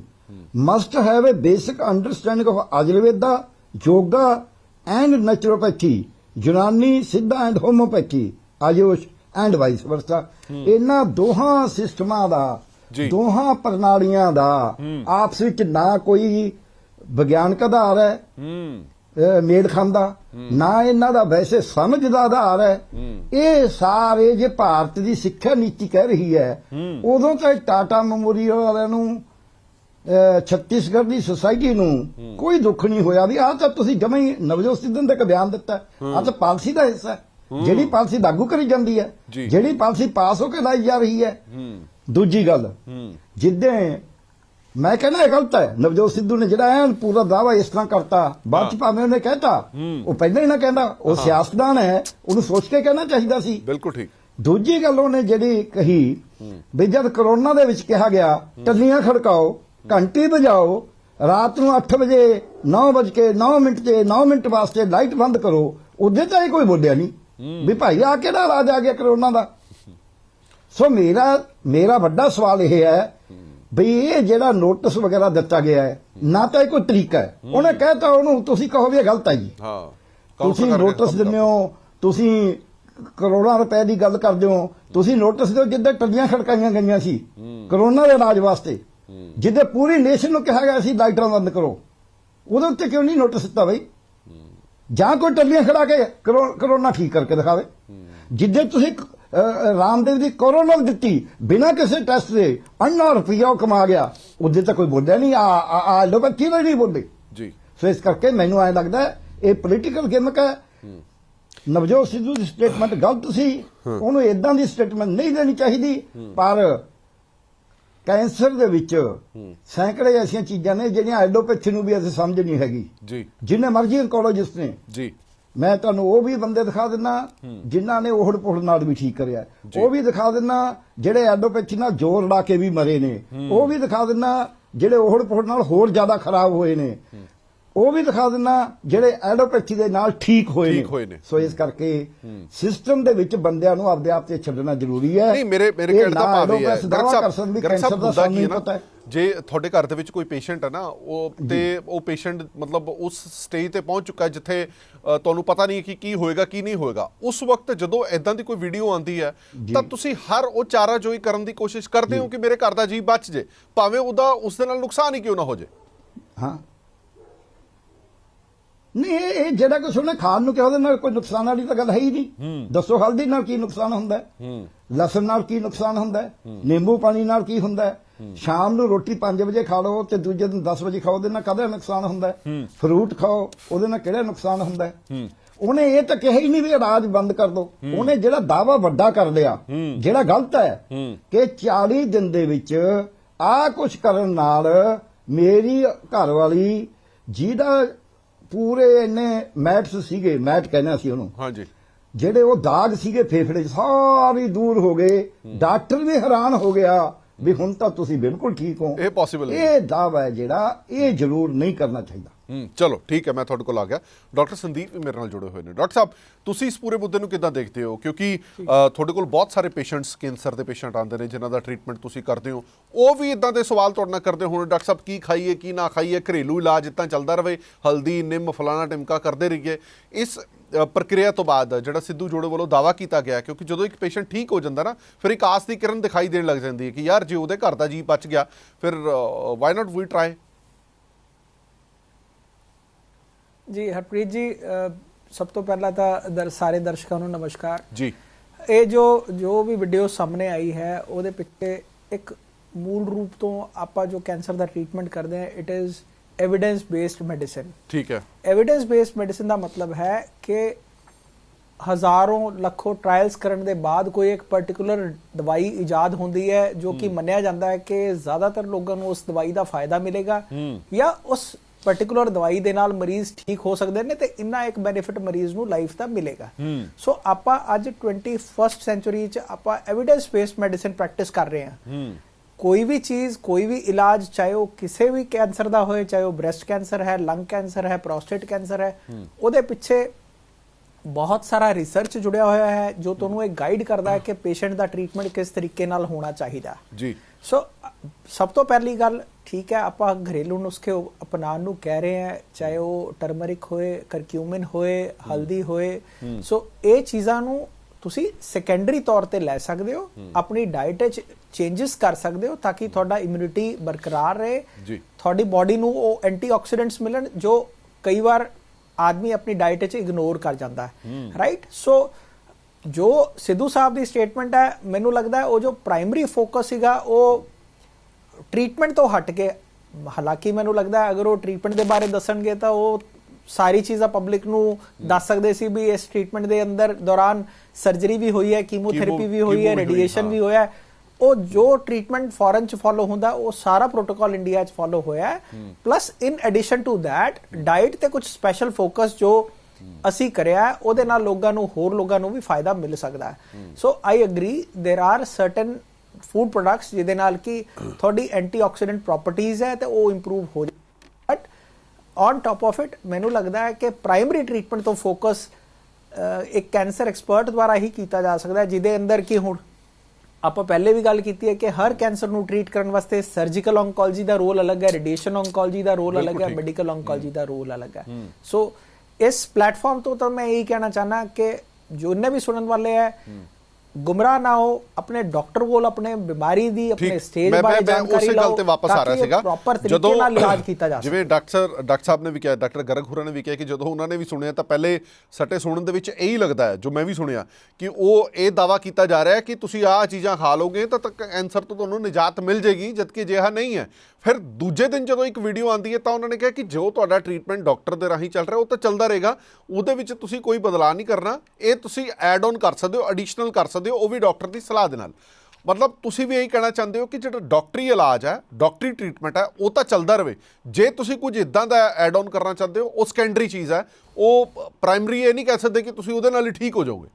must have a basic understanding of ayurveda yoga and naturopathy yunani siddha and homeopathy ayush and vice versa. ਇਹਨਾਂ ਦੋਹਾਂ ਸਿਸਟਮਾਂ ਦਾ। ਦੋਹਾਂ ਪ੍ਰਣਾਲੀਆਂ ਦਾ ਆਪਸ ਵਿੱਚ ਨਾ ਕੋਈ ਵਿਗਿਆਨਕ ਆਧਾਰ ਹੈ ਮੇਲ ਖਾਂਦਾ ਨਾ ਇਹਨਾਂ ਦਾ ਵੈਸੇ ਸਮਝ ਦਾ ਆਧਾਰ ਹੈ। ਇਹ ਸਾਰੇ ਜੇ ਭਾਰਤ ਦੀ ਸਿੱਖਿਆ ਨੀਤੀ ਕਹਿ ਰਹੀ ਹੈ। ਉਦੋਂ ਤਾਂ ਟਾਟਾ ਮੈਮੋਰੀਅਲ ਵਾਲਿਆਂ ਨੂੰ ਛੱਤੀਸਗੜ੍ਹ ਦੀ ਸੁਸਾਇਟੀ ਨੂੰ ਕੋਈ ਦੁੱਖ ਨਹੀਂ ਹੋਇਆ ਵੀ ਆਹ ਤਾਂ ਤੁਸੀਂ ਜਮਾਂ ਹੀ ਨਵਜੋਤ ਸਿੱਧੂ ਦਾ ਇੱਕ ਬਿਆਨ ਦਿੱਤਾ ਆਹ ਤਾਂ ਪਾਲਿਸੀ ਦਾ ਹਿੱਸਾ ਹੈ। ਜਿਹੜੀ ਪਾਲਿਸੀ ਲਾਗੂ ਕਰੀ ਜਾਂਦੀ ਹੈ ਜੀ। ਜਿਹੜੀ ਪਾਲਿਸੀ ਪਾਸ ਹੋ ਕੇ ਲਾਈ ਜਾ ਰਹੀ ਹੈ। ਹੂੰ। ਦੂਜੀ ਗੱਲ ਹੂੰ। ਜਿੱਦਾਂ ਮੈਂ ਕਹਿੰਦਾ ਇਹ ਗਲਤ ਹੈ ਨਵਜੋਤ ਸਿੱਧੂ ਨੇ ਜਿਹੜਾ ਐਨ ਪੂਰਾ ਦਾਵਾ ਇਸ ਤਰ੍ਹਾਂ ਕਰਤਾ ਬਾਅਦ ਚ ਭਾਵੇਂ ਉਹਨੇ ਕਹਿਤਾ ਉਹ ਪਹਿਲਾਂ ਹੀ ਨਾ ਕਹਿੰਦਾ ਉਹ ਸਿਆਸਤਦਾਨ ਹੈ ਉਹਨੂੰ ਸੋਚ ਕੇ ਕਹਿਣਾ ਚਾਹੀਦਾ ਸੀ। ਬਿਲਕੁਲ ਠੀਕ। ਦੂਜੀ ਗੱਲ ਉਹਨੇ ਜਿਹੜੀ ਕਹੀ ਵੀ ਜਦ ਕਰੋਨਾ ਦੇ ਵਿੱਚ ਕਿਹਾ ਗਿਆ ਟੱਲੀਆਂ ਖੜਕਾਓ ਘੰਟੀ ਵਜਾਓ ਰਾਤ ਨੂੰ 8 ਵਜੇ 9 ਵਜੇ 9 ਮਿੰਟ ਤੇ 9 ਮਿੰਟ ਵਾਸਤੇ ਲਾਈਟ ਬੰਦ ਕਰੋ ਉਹਦੇ ਤਾਂ ਇਹ ਕੋਈ ਬੋਲਿਆ ਨਹੀਂ। ਵੀ ਭਾਈ ਆ ਕਿਹੜਾ ਇਲਾਜ ਆ ਗਿਆ ਕਰੋਨਾ ਦਾ? ਸੋ ਮੇਰਾ ਮੇਰਾ ਵੱਡਾ ਸਵਾਲ ਇਹ ਹੈ ਵੀ ਇਹ ਜਿਹੜਾ ਨੋਟਿਸ ਵਗੈਰਾ ਦਿੱਤਾ ਗਿਆ ਹੈ ਨਾ ਤਾਂ ਇਹ ਕੋਈ ਤਰੀਕਾ ਹੈ। ਉਹਨੇ ਕਹਿਤਾ ਉਹਨੂੰ ਤੁਸੀਂ ਕਹੋ ਵੀ ਇਹ ਗਲਤ ਹੈ ਜੀ। ਹਾਂ। ਤੁਸੀਂ ਨੋਟਿਸ ਦਿੰਦੇ ਹੋ ਤੁਸੀਂ ਕਰੋੜਾਂ ਰੁਪਏ ਦੀ ਗੱਲ ਕਰਦੇ ਹੋ ਤੁਸੀਂ ਨੋਟਿਸ ਦਿਓ ਜਿੱਦਾਂ ਟੱਲੀਆਂ ਖੜਕਾਈਆਂ ਗਈਆਂ ਸੀ ਕਰੋਨਾ ਦੇ ਇਲਾਜ ਵਾਸਤੇ। ਜਿੱਦੇ ਪੂਰੀ ਨੇਸ਼ਨ ਨੂੰ ਕਿਹਾ ਗਿਆ ਸੀ ਲਾਈਟਾਂ ਬੰਦ ਕਰੋ। ਉਹਦੇ ਉੱਤੇ ਕਿਉਂ ਨਹੀਂ ਨੋਟਿਸ ਦਿੱਤਾ ਬਈ? ਜਾਂ ਕੋਈ ਟੱਲੀਆਂ ਖੜਾ ਕੇ ਕਰੋ- ਕਰੋਨਾ ਠੀਕ ਕਰਕੇ ਦਿਖਾਵੇ। ਜਿੱਦੇ ਤੁਸੀਂ ਰਾਮਦੇਵ ਦੀ ਕਰੋਨਾ ਦਿੱਤੀ ਬਿਨਾਂ ਕਿਸੇ ਟੈਸਟ ਦੇ ਅੰਨਾ ਰੁਪਈਆ ਕਮਾ ਗਿਆ। ਉਹਦੇ ਤਾਂ ਕੋਈ ਬੋਲਿਆ ਨਹੀਂ ਆ ਆ- ਲੋਕਾਂ ਕਿਵੇਂ ਨਹੀਂ ਬੋਲੇ ਜੀ। ਸੋ ਇਸ ਕਰਕੇ ਮੈਨੂੰ ਐ ਲੱਗਦਾ ਇਹ ਪੋਲੀਟੀਕਲ ਗੇਮਕ ਹੈ। ਨਵਜੋਤ ਸਿੱਧੂ ਦੀ ਸਟੇਟਮੈਂਟ ਗਲਤ ਸੀ। ਉਹਨੂੰ ਇਦਾਂ ਦੀ ਸਟੇਟਮੈਂਟ ਨਹੀਂ ਦੇਣੀ ਚਾਹੀਦੀ। ਪਰ ਕੈਂਸਰ ਦੇ ਵਿੱਚ ਸੈਂਕੜੇ ਐਸੀਆਂ ਚੀਜ਼ਾਂ ਨੇ ਜਿਹੜੀਆਂ ਐਲੋਪੈਥੀ ਨੂੰ ਵੀ ਅਸੀਂ ਸਮਝ ਨਹੀਂ ਹੈਗੀ। ਜੀ। ਜਿੰਨੇ ਮਰਜ਼ੀ oncologist ਨੇ। ਜੀ। ਮੈਂ ਤੁਹਾਨੂੰ ਉਹ ਵੀ ਬੰਦੇ ਦਿਖਾ ਦਿੰਨਾ ਜਿਨ੍ਹਾਂ ਨੇ ਉਹੜ ਪੁੜ ਨਾਲ ਵੀ ਠੀਕ ਕਰਿਆ। ਉਹ ਵੀ ਦਿਖਾ ਦਿੰਨਾ ਜਿਹੜੇ ਐਲੋਪੈਥੀ ਨਾਲ ਜ਼ੋਰ ਲਾ ਕੇ ਵੀ ਮਰੇ ਨੇ। ਉਹ ਵੀ ਦਿਖਾ ਦਿੰਨਾ ਜਿਹੜੇ ਉਹੜ ਪੁੜ ਨਾਲ ਹੋਰ ਜ਼ਿਆਦਾ ਖਰਾਬ ਹੋਏ ਨੇ। ਉਹ ਵੀ ਦਿਖਾ ਦਿੰਨਾ ਜਿਹੜੇ ਐਲੋਪੈਥੀ ਦੇ ਨਾਲ ਠੀਕ ਹੋਏ ਠੀਕ ਹੋਏ ਨੇ। ਸੋ ਇਸ ਕਰਕੇ ਸਿਸਟਮ ਦੇ ਵਿੱਚ ਬੰਦਿਆਂ ਨੂੰ ਆਪਦੇ ਆਪ ਤੇ ਛੱਡਣਾ ਜ਼ਰੂਰੀ ਹੈ। ਨਹੀਂ ਮੇਰੇ ਮੇਰੇ ਕਹਿਣ ਦਾ ਭਾਵ ਇਹ ਹੈ। ਵੀ ਗਰਗ ਕੈਂਸਰ ਸਾਹਿਬ ਦਾ ਹੁੰਦਾ ਸਾਨੂੰ ਕੀ ਹੈ ਜੇ ਤੁਹਾਡੇ ਘਰ ਦੇ ਵਿੱਚ ਕੋਈ ਪੇਸ਼ੈਂਟ ਹੈ ਨਾ ਉਹ ਤੇ ਉਹ ਪੇਸ਼ੈਂਟ ਮਤਲਬ ਉਸ ਸਟੇਜ ਤੇ ਪਹੁੰਚ ਚੁੱਕਾ ਜਿੱਥੇ ਤੁਹਾਨੂੰ ਪਤਾ ਨਹੀਂ ਕਿ ਕੀ ਹੋਏਗਾ ਕੀ ਨਹੀਂ ਹੋਏਗਾ। ਉਸ ਵਕਤ ਜਦੋਂ ਐਦਾਂ ਦੀ ਕੋਈ ਵੀਡੀਓ ਆਉਂਦੀ ਹੈ ਤਾਂ ਤੁਸੀਂ ਹਰ ਉਹ ਚਾਰਾ ਜੋਈ ਕਰਨ ਦੀ ਕੋਸ਼ਿਸ਼ ਕਰਦੇ ਹੋ ਕਿ ਮੇਰੇ ਘਰ ਦਾ ਜੀ ਬਚ ਜੇ। ਭਾਵੇਂ ਉਹਦਾ ਉਸ ਦੇ ਨਾਲ ਨੁਕਸਾਨ ਹੀ ਕਿਉਂ ਨਾ ਹੋ ਜੇ। ਹਾਂ। ਨਹੀਂ ਇਹ ਇਹ ਜਿਹੜਾ ਕੁਛ ਉਹਨੇ ਖਾਣ ਨੂੰ ਕਿਹਾ ਉਹਦੇ ਨਾਲ ਕੋਈ ਨੁਕਸਾਨ ਵਾਲੀ ਤਾਂ ਗੱਲ ਹੈ ਹੀ ਨਹੀਂ। ਦੱਸੋ ਹਲਦੀ ਨਾਲ ਕੀ ਨੁਕਸਾਨ ਹੁੰਦਾ ਹੈ? ਲਸਣ ਨਾਲ ਕੀ ਨੁਕਸਾਨ ਹੁੰਦਾ ਹੈ? ਨਿੰਬੂ ਪਾਣੀ ਨਾਲ ਕੀ ਹੁੰਦਾ ਹੈ? ਸ਼ਾਮ ਨੂੰ ਰੋਟੀ 5 ਵਜੇ ਖਾ ਲਓ ਤੇ ਦੂਜੇ ਦਿਨ 10 ਵਜੇ ਖਾਓ ਉਹਦੇ ਨਾਲ ਕਦੇ ਨੁਕਸਾਨ ਹੁੰਦਾ ਹੈ? ਫਰੂਟ ਖਾਓ ਉਹਦੇ ਨਾਲ ਕਿਹੜਾ ਨੁਕਸਾਨ ਹੁੰਦਾ ਹੈ? ਉਹਨੇ ਇਹ ਤਾਂ ਕਿਹਾ ਹੀ ਨਹੀਂ ਵੀ ਇਲਾਜ ਬੰਦ ਕਰ ਦਿਓ ਉਹਨੇ ਜਿਹੜਾ ਦਾਵਾ ਵੱਡਾ ਕਰ ਲਿਆ ਜਿਹੜਾ ਗਲਤ ਹੈ ਕਿ 40 ਦਿਨ ਦੇ ਵਿੱਚ ਆ ਕੁਝ ਕਰਨ ਨਾਲ ਮੇਰੀ ਘਰ ਵਾਲੀ ਜਿਹਦਾ ਪੂਰੇ ਇੰਨੇ ਮੈਟਸ ਸੀਗੇ ਮੈਟ ਕਹਿੰਦੇ ਸੀ ਉਹਨੂੰ। ਹਾਂਜੀ। ਜਿਹੜੇ ਉਹ ਦਾਗ ਸੀਗੇ ਫੇਫੜੇ ਸਾਰੇ ਦੂਰ ਹੋ ਗਏ। ਡਾਕਟਰ ਵੀ ਹੈਰਾਨ ਹੋ ਗਿਆ ਵੀ ਹੁਣ ਤਾਂ ਤੁਸੀਂ ਬਿਲਕੁਲ ਠੀਕ ਹੋ। ਇਹ ਨਹੀਂ। ਇਹ ਦਾਵਾ ਹੈ ਜਿਹੜਾ ਇਹ ਜ਼ਰੂਰ ਨਹੀਂ ਕਰਨਾ ਚਾਹੀਦਾ। ਹੂੰ ਚਲੋ ਠੀਕ ਹੈ ਮੈਂ ਤੁਹਾਡੇ ਕੋਲ ਆ ਗਿਆ। ਡਾਕਟਰ ਸੰਦੀਪ ਵੀ ਮੇਰੇ ਨਾਲ ਜੁੜੇ ਹੋਏ ਨੇ। ਡਾਕਟਰ ਸਾਹਿਬ ਤੁਸੀਂ ਇਸ ਪੂਰੇ ਮੁੱਦੇ ਨੂੰ ਕਿੱਦਾਂ ਦੇਖਦੇ ਹੋ? ਕਿਉਂਕਿ ਤੁਹਾਡੇ ਕੋਲ ਬਹੁਤ ਸਾਰੇ ਪੇਸ਼ੈਂਟਸ ਕੈਂਸਰ ਦੇ ਪੇਸ਼ੈਂਟ ਆਉਂਦੇ ਨੇ ਜਿਨ੍ਹਾਂ ਦਾ ਟ੍ਰੀਟਮੈਂਟ ਤੁਸੀਂ ਕਰਦੇ ਹੋ। ਉਹ ਵੀ ਇਦਾਂ ਦੇ ਸਵਾਲ ਤੁਹਾਡੇ ਨਾਲ ਕਰਦੇ ਹੋਣ ਡਾਕਟਰ ਸਾਹਿਬ ਕੀ ਖਾਈਏ ਕੀ ਨਾ ਖਾਈਏ ਘਰੇਲੂ ਇਲਾਜ ਇਦਾਂ ਚੱਲਦਾ ਰਵੇ ਹਲਦੀ ਨਿੰਮ ਫਲਾਣਾ ਟਿਮਕਾ ਕਰਦੇ ਰਹੀਏ। ਇਸ ਪ੍ਰਕਿਰਿਆ ਤੋਂ ਬਾਅਦ ਜਿਹੜਾ ਸਿੱਧੂ ਜੋੜੇ ਵੱਲੋਂ ਦਾਵਾ ਕੀਤਾ ਗਿਆ ਕਿਉਂਕਿ ਜਦੋਂ ਇੱਕ ਪੇਸ਼ੈਂਟ ਠੀਕ ਹੋ ਜਾਂਦਾ ਨਾ ਫਿਰ ਇੱਕ ਆਸ ਦੀ ਕਿਰਨ ਦਿਖਾਈ ਦੇਣ ਲੱਗ ਜਾਂਦੀ ਹੈ ਕਿ ਯਾਰ ਜੇ ਉਹਦੇ ਘਰ ਦਾ ਜੀ ਬਚ ਗਿਆ ਫਿਰ ਵਾਈ ਨਾਟ ਵੀ ਟਰਾਈ ਜੀ ਹਰਪ੍ਰੀਤ ਜੀ ਸਭ ਤੋਂ ਪਹਿਲਾਂ ਤਾਂ ਦਰ ਸਾਰੇ ਦਰਸ਼ਕਾਂ ਨੂੰ ਨਮਸਕਾਰ। ਜੀ। ਇਹ ਜੋ ਜੋ ਵੀ ਵੀਡੀਓ ਸਾਹਮਣੇ ਆਈ ਹੈ ਉਹਦੇ ਪਿੱਛੇ ਇੱਕ ਮੂਲ ਰੂਪ ਤੋਂ ਆਪਾਂ ਜੋ ਕੈਂਸਰ ਦਾ ਟ੍ਰੀਟਮੈਂਟ ਕਰਦੇ ਹਾਂ it is evidence based medicine ਠੀਕ ਹੈ। ਐਵੀਡੈਂਸ ਬੇਸਡ ਮੈਡੀਸਿਨ ਦਾ ਮਤਲਬ ਹੈ ਕਿ ਹਜ਼ਾਰਾਂ ਲੱਖੋਂ ਟ੍ਰਾਇਲਸ ਕਰਨ ਦੇ ਬਾਅਦ ਕੋਈ ਇੱਕ ਪਾਰਟਿਕੂਲਰ ਦਵਾਈ ਇਜਾਦ ਹੁੰਦੀ ਹੈ ਜੋ ਕਿ ਮੰਨਿਆ ਜਾਂਦਾ ਹੈ ਕਿ ਜ਼ਿਆਦਾਤਰ ਲੋਕਾਂ ਨੂੰ ਉਸ ਦਵਾਈ ਦਾ ਫਾਇਦਾ ਮਿਲੇਗਾ ਜਾਂ ਉਸ ਪਾਰਟਿਕੂਲਰ ਦਵਾਈ ਦੇ ਨਾਲ ਮਰੀਜ਼ ਠੀਕ ਹੋ ਸਕਦੇ ਨੇ ਤੇ ਇੰਨਾ ਇੱਕ ਬੈਨੀਫਿਟ ਮਰੀਜ਼ ਨੂੰ ਲਾਈਫ ਦਾ ਮਿਲੇਗਾ। ਸੋ ਆਪਾਂ ਅੱਜ 21st ਸੈਂਚੁਰੀ ਚ ਆਪਾਂ ਐਵੀਡੈਂਸ ਬੇਸਡ ਮੈਡੀਸਿਨ ਪ੍ਰੈਕਟਿਸ ਕਰ ਰਹੇ ਹਾਂ। ਕੋਈ ਵੀ ਚੀਜ਼ ਕੋਈ ਵੀ ਇਲਾਜ ਚਾਹੇ ਉਹ ਕਿਸੇ ਵੀ ਕੈਂਸਰ ਦਾ ਹੋਏ ਚਾਹੇ ਉਹ ਬ੍ਰੈਸਟ ਕੈਂਸਰ ਹੈ ਲੰਗ ਕੈਂਸਰ ਹੈ ਪ੍ਰੋਸਟੇਟ ਕੈਂਸਰ ਹੈ ਉਹਦੇ ਪਿੱਛੇ ਬਹੁਤ ਸਾਰਾ ਰਿਸਰਚ ਜੁੜਿਆ ਹੋਇਆ ਹੈ ਜੋ ਤੁਹਾਨੂੰ ਇਹ ਗਾਈਡ ਕਰਦਾ ਹੈ ਕਿ ਪੇਸ਼ੈਂਟ ਦਾ ਟ੍ਰੀਟਮੈਂਟ ਕਿਸ ਤਰੀਕੇ ਨਾਲ ਹੋਣਾ ਚਾਹੀਦਾ। ਜੀ। ਸੋ ਸਭ ਤੋਂ ਪਹਿਲੀ ਗੱਲ ਠੀਕ ਹੈ ਆਪਾਂ ਘਰੇਲੂ ਨੁਸਖੇ ਅਪਣਾਉਣ ਨੂੰ ਕਹਿ ਰਹੇ ਹਾਂ ਚਾਹੇ ਉਹ ਟਰਮਰਿਕ ਹੋਏ ਕਰਕਿਊਮਿਨ ਹੋਏ ਹਲਦੀ ਹੋਏ। ਸੋ ਇਹ ਚੀਜ਼ਾਂ ਨੂੰ ਤੁਸੀਂ ਸੈਕੰਡਰੀ ਤੌਰ ਤੇ ਲੈ ਸਕਦੇ ਹੋ ਆਪਣੀ ਡਾਈਟ ਵਿੱਚ ਚੇਂਜਸ ਕਰ ਸਕਦੇ ਹੋ ਤਾਂ ਕਿ ਤੁਹਾਡਾ ਇਮਿਊਨਿਟੀ ਬਰਕਰਾਰ ਰਹੇ। ਜੀ। ਤੁਹਾਡੀ ਬਾਡੀ ਨੂੰ ਉਹ ਐਂਟੀਆਕਸੀਡੈਂਟਸ ਮਿਲਣ ਜੋ ਕਈ ਵਾਰ ਆਦਮੀ ਆਪਣੀ ਡਾਈਟ ਵਿੱਚ ਇਗਨੋਰ ਕਰ ਜਾਂਦਾ ਹੈ। ਰਾਈਟ ਸੋ ਜੋ ਸਿੱਧੂ ਸਾਹਿਬ ਦੀ ਸਟੇਟਮੈਂਟ ਹੈ ਮੈਨੂੰ ਲੱਗਦਾ ਹੈ ਉਹ ਜੋ ਪ੍ਰਾਇਮਰੀ ਫੋਕਸ ਸੀਗਾ ਉਹ ਟ੍ਰੀਟਮੈਂਟ ਤੋਂ ਹਟ ਕੇ ਹਾਲਾਂਕਿ ਮੈਨੂੰ ਲੱਗਦਾ ਹੈ ਅਗਰ ਉਹ ਟ੍ਰੀਟਮੈਂਟ ਦੇ ਬਾਰੇ ਦੱਸਣਗੇ ਤਾਂ ਉਹ ਸਾਰੀ ਚੀਜ਼ਾਂ ਪਬਲਿਕ ਨੂੰ ਦੱਸ ਸਕਦੇ ਸੀ ਵੀ ਇਸ ਟ੍ਰੀਟਮੈਂਟ ਦੇ ਅੰਦਰ ਦੌਰਾਨ ਸਰਜਰੀ ਵੀ ਹੋਈ ਹੈ ਕੀਮੋਥੈਰੇਪੀ ਕੀਮੋ- ਵੀ ਹੋਈ ਕੀਮੋ ਹੈ ਵੀ ਹੋਈ, ਰੇਡੀਏਸ਼ਨ ਹਾਂ। ਵੀ ਹੋਇਆ ਹੈ ਉਹ ਜੋ ਟ੍ਰੀਟਮੈਂਟ ਫੋਰਨ ਚ ਫੋਲੋ ਹੁੰਦਾ ਉਹ ਸਾਰਾ ਪ੍ਰੋਟੋਕਾਲ ਇੰਡੀਆ ਚ ਫੋਲੋ ਹੋਇਆ ਹੈ plus in addition to that diet ਤੇ ਕੁਝ ਸਪੈਸ਼ਲ ਫੋਕਸ ਜੋ ਅਸੀਂ ਕਰਿਆ ਹੈ, ਉਹਦੇ ਨਾਲ ਲੋਕਾਂ ਨੂੰ ਹੋਰ ਲੋਕਾਂ ਨੂੰ ਵੀ ਫਾਇਦਾ ਮਿਲ ਸਕਦਾ ਹੈ so I agree there are certain food products ਜਿਹਦੇ ਨਾਲ ਕਿ ਤੁਹਾਡੀ ਐਂਟੀਆਕਸੀਡੈਂਟ ਪ੍ਰੋਪਰਟੀਆਂ ਹੈ ਤੇ ਉਹ ਇੰਪਰੂਵ ਹੋ but on top of it ਮੈਨੂੰ ਲੱਗਦਾ ਹੈ ਕਿ ਪ੍ਰਾਇਮਰੀ ਟ੍ਰੀਟਮੈਂਟ ਤੋਂ ਫੋਕਸ ਇੱਕ ਕੈਂਸਰ ਐਕਸਪਰਟ ਦੁਆਰਾ ਹੀ ਕੀਤਾ ਜਾ ਸਕਦਾ ਹੈ ਜਿਹਦੇ ਅੰਦਰ ਕੀ ਹੁਣ ਆਪਾਂ ਪਹਿਲੇ ਵੀ ਗੱਲ ਕੀਤੀ ਹੈ ਕਿ ਹਰ ਕੈਂਸਰ ਨੂੰ ਟ੍ਰੀਟ ਕਰਨ ਵਾਸਤੇ ਸਰਜੀਕਲ ਔਨਕੋਲੋਜੀ ਦਾ ਰੋਲ ਅਲੱਗ ਹੈ ਰੇਡੀਏਸ਼ਨ ਔਨਕੋਲੋਜੀ ਦਾ ਰੋਲ ਅਲੱਗ ਹੈ। ਮੈਡੀਕਲ ਔਨਕੋਲੋਜੀ ਦਾ ਰੋਲ ਅਲੱਗ ਹੈ। ਸੋ ਇਸ ਪਲੇਟਫਾਰਮ ਤੋਂ ਤਾਂ ਮੈਂ ਇਹੀ ਕਹਿਣਾ ਚਾਹਨਾ ਕਿ ਜੋ ਨੇ ਵੀ ਸੁਣਨ ਵਾਲੇ ਹੈ। ਗੁੰਮਰਾਹ ਨਾ ਹੋ ਆਪਣੇ ਡਾਕਟਰ ਕੋਲ ਆਪਣੇ ਬਿਮਾਰੀ ਦੀ ਆਪਣੇ ਸਟੇਜ ਬਾਰੇ ਜਾਣਕਾਰੀ ਉਸੇ ਲਓ ਗੱਲ ਤੇ ਵਾਪਸ ਆ ਰਿਹਾ ਸੀਗਾ। ਪ੍ਰੋਪਰ ਤਰੀਕੇ ਨਾਲ ਇਲਾਜ ਕੀਤਾ ਜਾ ਜਿਵੇਂ ਡਾਕਟਰ ਡਾਕਟਰ ਸਾਹਿਬ ਨੇ ਵੀ ਕਿਹਾ ਡਾਕਟਰ ਗਰਗ ਖੁਰਾ ਨੇ ਵੀ ਕਿਹਾ ਕਿ ਜਦੋਂ ਉਹਨਾਂ ਨੇ ਵੀ ਸੁਣਿਆ ਤਾਂ ਪਹਿਲੇ ਸੱਟੇ ਸੁਣਨ ਦੇ ਵਿੱਚ ਇਹੀ ਲੱਗਦਾ ਹੈ ਜੋ ਮੈਂ ਵੀ ਸੁਣਿਆ ਕਿ ਉਹ ਇਹ ਦਾਵਾ ਕੀਤਾ ਜਾ ਰਿਹਾ ਹੈ ਕਿ ਤੁਸੀਂ ਆਹ ਚੀਜ਼ਾਂ ਖਾ ਲੋਗੇ ਤਾਂ ਤੱਕ ਕੈਂਸਰ ਤੋਂ ਤੁਹਾਨੂੰ ਨਿਜਾਤ ਮਿਲ ਜੇਗੀ ਜਦਕਿ ਅਜਿਹਾ ਨਹੀਂ ਹੈ। ਫਿਰ ਦੂਜੇ ਦਿਨ ਜਦੋਂ ਇੱਕ ਵੀਡੀਓ ਆਉਂਦੀ ਹੈ ਤਾਂ ਉਹਨਾਂ ਨੇ ਕਿਹਾ ਕਿ ਜੋ ਤੁਹਾਡਾ ਟ੍ਰੀਟਮੈਂਟ ਡਾਕਟਰ ਦੇ ਰਾਹੀਂ ਚੱਲ ਰਿਹਾ, ਉਹ ਤਾਂ ਚੱਲਦਾ ਰਹੇਗਾ। ਉਹਦੇ ਵਿੱਚ ਤੁਸੀਂ ਕੋਈ ਬਦਲਾਅ ਨਹੀਂ ਕਰਨਾ। ਇਹ ਤੁਸੀਂ ਐਡ ਆਨ ਕਰ ਸਕਦੇ ਹੋ ਐਡੀਸ਼ਨਲ ਕਰ ਸਕਦੇ ਹੋ, ਉਹ ਵੀ ਡਾਕਟਰ ਦੀ ਸਲਾਹ ਦੇ ਨਾਲ। ਮਤਲਬ ਤੁਸੀਂ ਵੀ ਇਹੀ ਕਹਿਣਾ ਚਾਹੁੰਦੇ ਹੋ ਕਿ ਜਿਹੜਾ ਡਾਕਟਰੀ ਇਲਾਜ ਹੈ ਡਾਕਟਰੀ ਟ੍ਰੀਟਮੈਂਟ ਹੈ, ਉਹ ਤਾਂ ਚੱਲਦਾ ਰਵੇ ਜੇ ਤੁਸੀਂ ਕੁਝ ਇਦਾਂ ਦਾ ਐਡ ਆਨ ਕਰਨਾ ਚਾਹੁੰਦੇ ਹੋ, ਉਹ ਸੈਕੰਡਰੀ ਚੀਜ਼ ਹੈ। ਉਹ ਪ੍ਰਾਇਮਰੀ ਇਹ ਨਹੀਂ ਕਹਿ ਸਕਦੇ ਕਿ ਤੁਸੀਂ ਉਹਦੇ ਨਾਲ ਹੀ ਠੀਕ ਹੋ ਜਾਓਗੇ।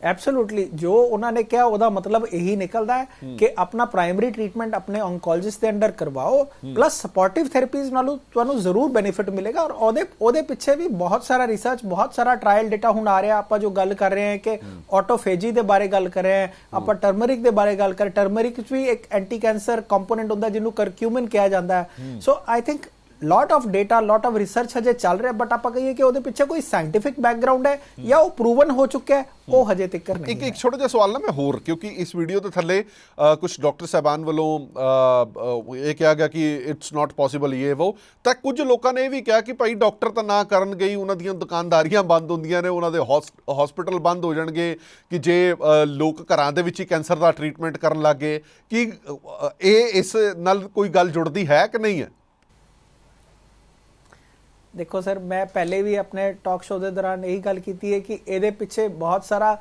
ਐਬਸੋਲੂਟਲੀ ਜੋ ਉਹਨਾਂ ਨੇ ਕਿਹਾ ਉਹਦਾ ਮਤਲਬ ਇਹੀ ਨਿਕਲਦਾ ਹੈ ਕਿ ਆਪਣਾ ਪ੍ਰਾਇਮਰੀ ਟ੍ਰੀਟਮੈਂਟ ਆਪਣੇ ਔਨਕੋਲੋਜਿਸਟ ਦੇ ਅੰਡਰ ਕਰਵਾਓ ਪਲੱਸ ਸਪੋਰਟਿਵ ਥੈਰੇਪੀਜ਼ ਨਾਲੋਂ ਤੁਹਾਨੂੰ ਜ਼ਰੂਰ ਬੈਨੀਫਿਟ ਮਿਲੇਗਾ ਔਰ ਉਹਦੇ ਉਹਦੇ ਪਿੱਛੇ ਵੀ ਬਹੁਤ ਸਾਰਾ ਰਿਸਰਚ ਬਹੁਤ ਸਾਰਾ ਟ੍ਰਾਇਲ ਡਾਟਾ ਹੁਣ ਆ ਰਿਹਾ ਆਪਾਂ ਜੋ ਗੱਲ ਕਰ ਰਹੇ ਹਾਂ ਕਿ ਆਟੋਫੇਜੀ ਦੇ ਬਾਰੇ ਗੱਲ ਕਰ ਰਹੇ ਹਾਂ ਆਪਾਂ ਟਰਮਰਿਕ ਦੇ ਬਾਰੇ ਗੱਲ ਕਰ ਟਰਮਰਿਕ ਵੀ ਇੱਕ ਐਂਟੀ ਕੈਂਸਰ ਕੰਪੋਨੈਂਟ ਹੁੰਦਾ ਜਿਹਨੂੰ ਕਰਕਿਊਮਿਨ ਕਿਹਾ ਜਾਂਦਾ ਹੈ। So I think lot of data lot of research ਹਜੇ ਚੱਲ ਰਿਹਾ ਬਟ ਆਪਾਂ ਕਹੀਏ ਕਿ ਉਹਦੇ ਪਿੱਛੇ ਕੋਈ ਸਾਇੰਟਿਫਿਕ ਬੈਕਗ੍ਰਾਉਂਡ ਹੈ ਜਾਂ ਉਹ ਪ੍ਰੂਵਨ ਹੋ ਚੁੱਕਿਆ ਹੈ ਉਹ ਹਜੇ ਤੱਕ ਨਹੀਂ ਇੱਕ। ਇੱਕ ਛੋਟਾ ਜਿਹਾ ਸਵਾਲ ਨਾ ਮੈਂ ਹੋਰ ਕਿਉਂਕਿ ਇਸ ਵੀਡੀਓ ਦੇ ਥੱਲੇ ਕੁਝ ਡਾਕਟਰ ਸਾਹਿਬਾਨ ਵੱਲੋਂ ਇਹ ਕਿਹਾ ਗਿਆ ਕਿ ਇਟਸ ਨਾਟ ਪੋਸੀਬਲ ਇਹ ਉਹ ਤਾਂ ਕੁਝ ਲੋਕਾਂ ਨੇ ਇਹ ਵੀ ਕਿਹਾ ਕਿ ਭਾਈ ਡਾਕਟਰ ਤਾਂ ਨਾ ਕਰਨ ਗਈ ਉਹਨਾਂ ਦੀਆਂ ਦੁਕਾਨਦਾਰੀਆਂ ਬੰਦ ਹੁੰਦੀਆਂ ਨੇ ਉਹਨਾਂ ਦੇ ਹਸਪੀਟਲ ਬੰਦ ਹੋ ਜਾਣਗੇ ਕਿ ਜੇ ਲੋਕ ਘਰਾਂ ਦੇ ਵਿੱਚ ਹੀ ਕੈਂਸਰ ਦਾ ਟ੍ਰੀਟਮੈਂਟ ਕਰਨ ਲੱਗੇ ਕਿ ਇਹ ਇਸ ਨਾਲ ਕੋਈ ਗੱਲ ਜੁੜਦੀ ਹੈ ਕਿ ਨਹੀਂ ਹੈ? ਦੇਖੋ ਸਰ ਮੈਂ ਪਹਿਲੇ ਵੀ ਆਪਣੇ ਟਾਕ ਸ਼ੋਅ ਦੇ ਦੌਰਾਨ ਇਹੀ ਗੱਲ ਕੀਤੀ ਹੈ ਕਿ ਇਹਦੇ ਪਿੱਛੇ ਬਹੁਤ ਸਾਰਾ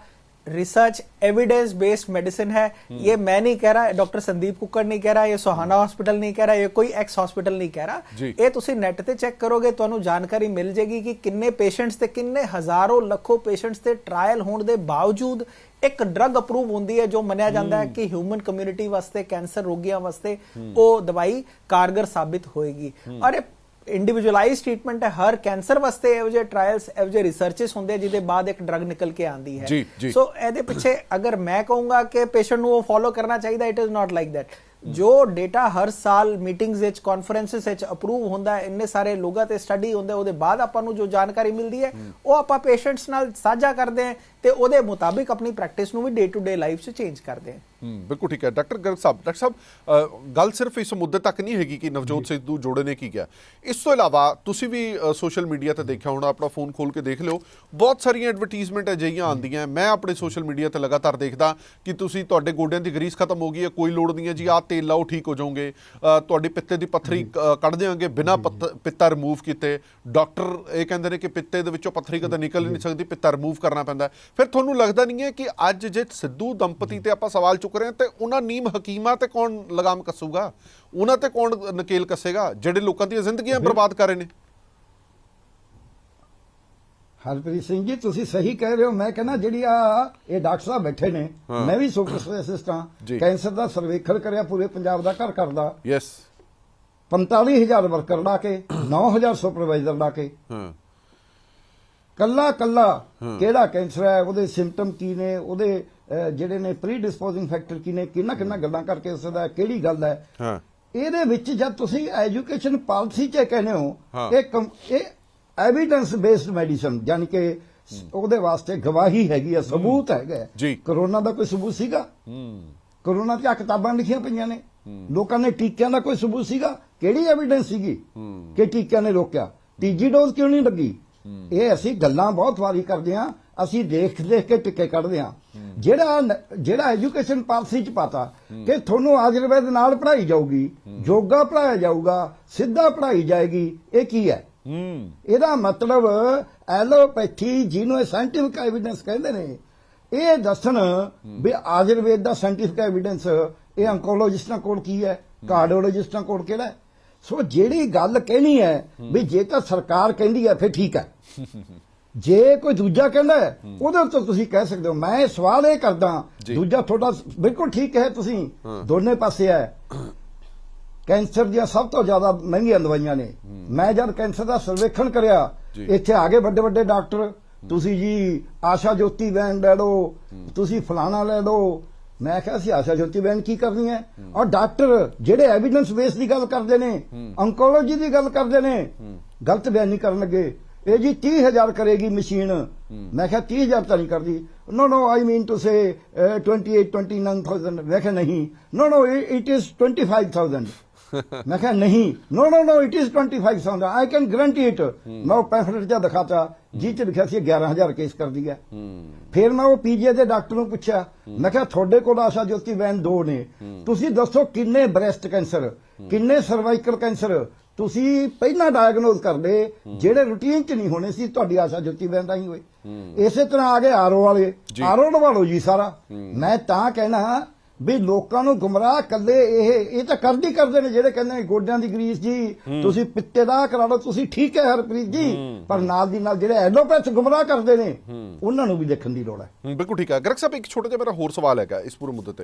रिसर्च एविडेंस बेस्ड मेडिसिन है ये मैं नहीं कह रहा डॉक्टर संदीप कुक्कड़ नहीं कह रहा ये सोहाना हॉस्पिटल नहीं कह रहा ये कोई एक्स हॉस्पिटल नहीं कह रहा ਜੀ। ਇਹ ਤੁਸੀਂ ਨੈਟ ਤੇ ਚੈੱਕ ਕਰੋਗੇ ਤੁਹਾਨੂੰ ਜਾਣਕਾਰੀ ਮਿਲ ਜੇਗੀ ਕਿ ਕਿੰਨੇ ਪੇਸ਼ੈਂਟਸ ਤੇ ਕਿੰਨੇ ਹਜ਼ਾਰੋਂ ਲੱਖੋਂ ਪੇਸ਼ੈਂਟਸ ਤੇ ਟ੍ਰਾਇਲ ਹੋਣ ਦੇ ਬਾਵਜੂਦ ਇੱਕ ਡਰੱਗ ਅਪਰੂਵ ਹੁੰਦੀ ਹੈ ਜੋ ਮੰਨਿਆ ਜਾਂਦਾ ਹੈ ਕਿ ਹਿਊਮਨ ਕਮਿਊਨਿਟੀ ਵਾਸਤੇ ਕੈਂਸਰ ਰੋਗੀਆਂ ਵਾਸਤੇ ਉਹ ਦਵਾਈ ਕਾਰਗਰ ਸਾਬਿਤ ਹੋਏਗੀ ਔਰ ਇਹ ਇੰਡੀਵਿਜੂਅਲਾਈਜ਼ ਟ੍ਰੀਟਮੈਂਟ ਹੈ ਹਰ ਕੈਂਸਰ ਵਾਸਤੇ ਇਹੋ ਜਿਹੇ ਟ੍ਰਾਇਲਸ ਇਹੋ ਜਿਹੇ ਰਿਸਰਚਸ ਹੁੰਦੇ ਜਿਹਦੇ ਬਾਅਦ ਇੱਕ ਡਰੱਗ ਨਿਕਲ ਕੇ ਆਂਦੀ ਹੈ। ਸੋ ਇਹਦੇ ਪਿੱਛੇ ਅਗਰ ਮੈਂ ਕਹੂੰਗਾ ਕਿ ਪੇਸ਼ੈਂਟ ਨੂੰ ਉਹ ਫੋਲੋ ਕਰਨਾ ਚਾਹੀਦਾ it is not like that ਜੋ ਡੇਟਾ ਹਰ ਸਾਲ ਮੀਟਿੰਗਸ ਵਿੱਚ ਕਾਨਫਰੰਸਸ ਵਿੱਚ ਅਪਰੂਵ ਹੁੰਦਾ ਹੈ ਇੰਨੇ ਸਾਰੇ ਲੋਕਾਂ ਤੇ ਸਟੱਡੀ ਹੁੰਦਾ ਉਹਦੇ ਬਾਅਦ ਆਪਾਂ ਨੂੰ ਜੋ ਜਾਣਕਾਰੀ ਮਿਲਦੀ ਹੈ ਉਹ ਆਪਾਂ ਪੇਸ਼ੈਂਟਸ ਨਾਲ ਸਾਂਝਾ ਕਰਦੇ ਹਾਂ ਤੇ ਉਹਦੇ ਮੁਤਾਬਿਕ ਆਪਣੀ ਪ੍ਰੈਕਟਿਸ ਨੂੰ ਵੀ ਡੇ ਟੂ ਡੇ ਲਾਈਫ 'ਚ ਚੇਂਜ ਕਰਦੇ ਹਾਂ। ਹੂੰ ਬਿਲਕੁਲ ਠੀਕ ਹੈ। ਡਾਕਟਰ ਗਰਗ ਸਾਹਿਬ ਡਾਕਟਰ ਸਾਹਿਬ ਗੱਲ ਸਿਰਫ ਇਸ ਮੁੱਦੇ ਤੱਕ ਨਹੀਂ ਹੈਗੀ ਕਿ ਨਵਜੋਤ ਸਿੱਧੂ ਜੋੜੇ ਨੇ ਕੀ ਕਿਹਾ। ਇਸ ਤੋਂ ਇਲਾਵਾ ਤੁਸੀਂ ਵੀ ਸੋਸ਼ਲ ਮੀਡੀਆ ਤੇ ਦੇਖਿਆ ਹੋਣਾ ਆਪਣਾ ਫੋਨ ਖੋਲ ਕੇ ਦੇਖ ਲਿਓ। ਬਹੁਤ ਸਾਰੀਆਂ ਐਡਵਰਟਾਈਜ਼ਮੈਂਟ ਅਜਿਹੀਆਂ ਆਉਂਦੀਆਂ ਮੈਂ ਆਪਣੇ ਸੋਸ਼ਲ ਮੀਡੀਆ ਤੇ ਲਗਾਤਾਰ ਦੇਖਦਾ ਕਿ ਤੁਸੀਂ ਤੁਹਾਡੇ ਗੋਡਿਆਂ ਦੀ ਗਰੀਸ ਖਤਮ ਹੋ ਗਈ ਹੈ ਕੋਈ ਲੋੜ ਨਹੀਂ ਹੈ ਜੀ ਆਹ ਤੇਲ ਲਾਓ ਠੀਕ ਹੋ ਜਾਓਗੇ। ਤੁਹਾਡੀ ਪਿੱਤੇ ਦੀ ਪੱਥਰੀ ਕੱਢ ਦਿਆਂਗੇ ਬਿਨਾਂ ਪੱਤ- ਰਿਮੂਵ ਕੀਤੇ। ਡਾਕਟਰ ਇਹ ਕਹਿੰਦੇ ਨੇ ਕਿ ਪਿੱਤੇ ਦੇ ਵਿੱਚੋਂ ਪੱਥਰੀ ਕਦੇ ਨਿਕਲ ਹੀ ਨਹੀਂ ਸਕਦੀ ਪਿੱਤਾ ਰਿਮੂਵ ਕਰਨਾ ਪੈਂਦਾ। ਫਿਰ ਤੁਹਾਨੂੰ ਲੱਗਦਾ ਨਹੀਂ ਹੈ ਕਿ ਅੱਜ ਜੇ ਸਿੱਧੂ ਦੰਪਤੀ ਤੇ ਆਪਾਂ ਸਵਾਲ ਚੁੱਕ ਰਹੇ ਹਾਂ ਤੇ ਉਹਨਾਂ ਨੀਮ ਹਕੀਮਾਂ ਤੇ ਕੌਣ ਲਗਾਮ ਕੱਸੂਗਾ? ਉਹਨਾਂ ਤੇ ਕੌਣ ਨਕੇਲ ਕੱਸੇਗਾ ਜਿਹੜੇ ਲੋਕਾਂ ਦੀਆਂ ਜ਼ਿੰਦਗੀਆਂ ਬਰਬਾਦ ਕਰ ਰਹੇ ਨੇ? ਹਰਪ੍ਰੀਤ ਸਿੰਘ ਜੀ ਤੁਸੀਂ ਸਹੀ ਕਹਿ ਰਹੇ ਹੋ। ਮੈਂ ਕਹਿੰਦਾ ਜਿਹੜੀ ਆ ਇਹ ਡਾਕਟਰ ਸਾਹਿਬ ਬੈਠੇ ਨੇ। ਮੈਂ ਵੀ ਸੁਪਰ ਸਪੈਸ਼ਲਿਸਟ। ਹਾਂ। ਕੈਂਸਰ ਦਾ ਸਰਵੇਖਣ ਕਰਿਆ ਪੂਰੇ ਪੰਜਾਬ ਦਾ ਘਰ ਕਰਦਾ ਯੈਸ 45000 ਵਰਕਰ ਲਾ ਕੇ 9000 ਸੁਪਰਵਾਈਜ਼ਰ ਲਾ ਕੇ। ਹਾਂ। ਕੱਲਾ ਕੱਲਾ। ਕਿਹੜਾ ਕੈਂਸਰ ਹੈ ਉਹਦੇ ਸਿੰਪਟਮ ਕੀ ਨੇ ਉਹਦੇ ਜਿਹੜੇ ਨੇ ਪ੍ਰੀ ਡਿਸਪੋਜ਼ਿੰਗ ਫੈਕਟਰ ਕੀ ਨੇ ਕਿੰਨਾ ਕਿੰਨਾ ਗੱਲਾਂ ਕਰਕੇ ਉਸ ਦਾ ਕਿਹੜੀ ਗੱਲ ਹੈ। ਹਾਂ। ਇਹਦੇ ਵਿੱਚ ਜਦ ਤੁਸੀਂ ਐਜੂਕੇਸ਼ਨ ਪਾਲਿਸੀ 'ਚ ਕਹਿੰਦੇ ਹੋ ਇਹ ਐਵੀਡੈਂਸ ਬੇਸਡ ਮੈਡੀਸਨ ਯਾਨੀ ਕਿ ਉਹਦੇ ਵਾਸਤੇ ਗਵਾਹੀ ਹੈਗੀ ਆ ਸਬੂਤ ਹੈਗਾ। ਕਰੋਨਾ ਦਾ ਕੋਈ ਸਬੂਤ ਸੀਗਾ? ਕਰੋਨਾ ਦੀਆਂ ਕਿਤਾਬਾਂ ਲਿਖੀਆਂ ਪਈਆਂ ਨੇ। ਲੋਕਾਂ ਨੇ ਟੀਕਿਆਂ ਦਾ ਕੋਈ ਸਬੂਤ ਸੀਗਾ? ਕਿਹੜੀ ਐਵੀਡੈਂਸ ਸੀਗੀ। ਕਿ ਟੀਕਿਆਂ ਨੇ ਰੋਕਿਆ? ਤੀਜੀ ਡੋਜ਼ ਕਿਉਂ ਨਹੀਂ ਲੱਗੀ? ਇਹ ਅਸੀਂ ਗੱਲਾਂ ਬਹੁਤ ਵਾਰੀ ਕਰਦੇ ਹਾਂ ਅਸੀਂ ਦੇਖ ਦੇਖ ਕੇ ਟਿੱਕੇ ਕੱਢਦੇ ਹਾਂ। ਜਿਹੜਾ ਜਿਹੜਾ ਐਜੂਕੇਸ਼ਨ ਪਾਲਿਸੀ ਚ ਪਾਤਾ ਕਿ ਤੁਹਾਨੂੰ ਆਯੁਰਵੇਦ ਨਾਲ ਪੜ੍ਹਾਈ ਜਾਊਗੀ ਯੋਗਾ ਪੜ੍ਹਾਇਆ ਜਾਊਗਾ ਸਿੱਧਾ ਪੜ੍ਹਾਈ ਜਾਏਗੀ ਇਹ ਕੀ ਹੈ? ਹੂੰ। ਇਹਦਾ ਮਤਲਬ ਐਲੋਪੈਥੀ ਜਿਹਨੂੰ ਸਾਇੰਟਿਫਿਕ ਐਵੀਡੈਂਸ ਕਹਿੰਦੇ ਨੇ ਇਹ ਦੱਸਣ ਵੀ ਆਯੁਰਵੇਦ ਦਾ ਸਾਇੰਟਿਫਿਕ ਐਵੀਡੈਂਸ ਇਹ ਅੰਕੋਲੋਜਿਸਟਾਂ ਕੋਲ ਕੀ ਹੈ ਕਾਰਡੀਓਲੋਜਿਸਟਾਂ ਕੋਲ ਕਿਹੜਾ ਸੋ ਜਿਹੜੀ ਗੱਲ ਕਹਿਣੀ ਹੈ ਵੀ ਜੇ ਤਾਂ ਸਰਕਾਰ ਕਹਿੰਦੀ ਹੈ ਫਿਰ ਠੀਕ ਹੈ। ਜੇ ਕੋਈ ਦੂਜਾ ਕਹਿੰਦਾ ਹੈ, ਉਹਦੇ ਉੱਤੇ ਤੁਸੀਂ ਕਹਿ ਸਕਦੇ ਹੋ। ਮੈਂ ਸਵਾਲ ਇਹ ਕਰਦਾ। ਦੂਜਾ ਤੁਹਾਡਾ ਬਿਲਕੁਲ ਠੀਕ ਹੈ ਤੁਸੀਂ। ਦੋਨੇ ਪਾਸੇ ਹੈ। ਕੈਂਸਰ ਦੀਆਂ ਸਭ ਤੋਂ ਜ਼ਿਆਦਾ ਮਹਿੰਗੀਆਂ ਦਵਾਈਆਂ ਨੇ। ਮੈਂ ਜਦ ਕੈਂਸਰ ਦਾ ਸਰਵੇਖਣ ਕਰਿਆ। ਇੱਥੇ ਆ ਗਏ ਵੱਡੇ ਵੱਡੇ ਡਾਕਟਰ। ਤੁਸੀਂ ਜੀ ਆਸ਼ਾ ਜੋਤੀ ਵੈਨ ਲੈ ਲਓ ਤੁਸੀਂ ਫਲਾਣਾ ਲੈ ਲਓ। ਮੈਂ ਕਿਹਾ ਸੀ ਆਸ਼ਾ ਜੋਤੀ ਵੈਨ ਕੀ ਕਰਨੀ ਹੈ? ਔਰ ਡਾਕਟਰ ਜਿਹੜੇ ਐਵੀਡੈਂਸ ਬੇਸ ਦੀ ਗੱਲ ਕਰਦੇ ਨੇ ਅੰਕੋਲੋਜੀ ਦੀ ਗੱਲ ਕਰਦੇ ਨੇ ਗਲਤ ਬਿਆਨ ਨਹੀਂ ਕਰਨ ਲੱਗੇ। ਇਹ ਜੀ 30000 ਕਰੇਗੀ ਮਸ਼ੀਨ। ਮੈਂ ਕਿਹਾ 30000 ਤਾਂ ਨਹੀਂ ਕਰਦੀ। ਨੋ ਨੋ ਆਈ ਮੀਨ ਟੂ ਸੇ 28 29000 ਮੈਂ ਕਿਹਾ ਨਹੀਂ। ਨੋ ਨੋ ਇਟ ਇਜ਼ 25000 ਮੈਂ ਕਿਹਾ ਨਹੀਂ no no no it is 25000 I can guarantee it ਮੈਂ ਉਹ ਪੈਂਫਲੇਟ ਜਿਹਾ ਦਿਖਾਤਾ ਜੀ ਚ ਲਿਖਿਆ ਸੀ 11000 ਕੇਸ ਕਰ ਦਿਆ ਫਿਰ ਮੈਂ ਉਹ ਪੀਜੀਏ ਦੇ ਡਾਕਟਰ ਨੂੰ ਪੁੱਛਿਆ ਮੈਂ ਕਿਹਾ ਤੁਹਾਡੇ ਕੋਲ ਆਸ਼ਾ ਜੋਤੀ ਵੈਨ ਦੋ ਨੇ। ਤੁਸੀਂ ਦੱਸੋ ਕਿੰਨੇ ਬ੍ਰੈਸਟ ਕੈਂਸਰ ਕਿੰਨੇ ਸਰਵਾਈਕਲ ਕੈਂਸਰ ਤੁਸੀਂ ਪਹਿਲਾਂ ਡਾਇਗਨੋਸ ਕਰਦੇ ਜਿਹੜੇ ਰੂਟੀਨ ਚ ਨਹੀਂ ਹੋਣੇ ਸੀ ਤੁਹਾਡੀ ਆਸ਼ਾ ਜੋਤੀ ਵੈਨ ਰਾਹੀਂ ਹੋਏ। ਇਸੇ ਤਰ੍ਹਾਂ ਆ ਗਏ ਆਰਓ ਵਾਲੇ। ਆਰਓ ਲਵਾ ਲਓ ਜੀ ਸਾਰਾ। ਮੈਂ ਤਾਂ ਕਹਿਣਾ ਵੀ ਲੋਕਾਂ ਨੂੰ ਗੁੰਮਰਾਹ ਕੱਲੇ ਇਹ ਇਹ ਤਾਂ ਕਰਦੀ ਕਰਦੇ ਨੇ ਜਿਹੜੇ ਕਹਿੰਦੇ ਨੇ ਗੋਡਿਆਂ ਦੀ ਗਰੀਸ ਜੀ ਤੁਸੀਂ ਪਿੱਤੇ ਦਾ ਕਰਾ ਲਓ ਤੁਸੀਂ ਠੀਕ ਹੈ ਹਰਪ੍ਰੀਤ ਜੀ ਪਰ ਨਾਲ ਦੀ ਨਾਲ ਜਿਹੜੇ ਐਲੋਪੈਥ ਗੁੰਮਰਾਹ ਕਰਦੇ ਨੇ ਉਹਨਾਂ ਨੂੰ ਵੀ ਦੇਖਣ ਦੀ ਲੋੜ ਹੈ। ਬਿਲਕੁਲ ਠੀਕ ਹੈ। ਗਰਗ ਸਾਹਿਬ ਇੱਕ ਛੋਟਾ ਜਿਹਾ ਮੇਰਾ ਹੋਰ ਸਵਾਲ ਹੈਗਾ ਇਸ ਪੂਰੇ ਮੁੱਦੇ ਤੇ।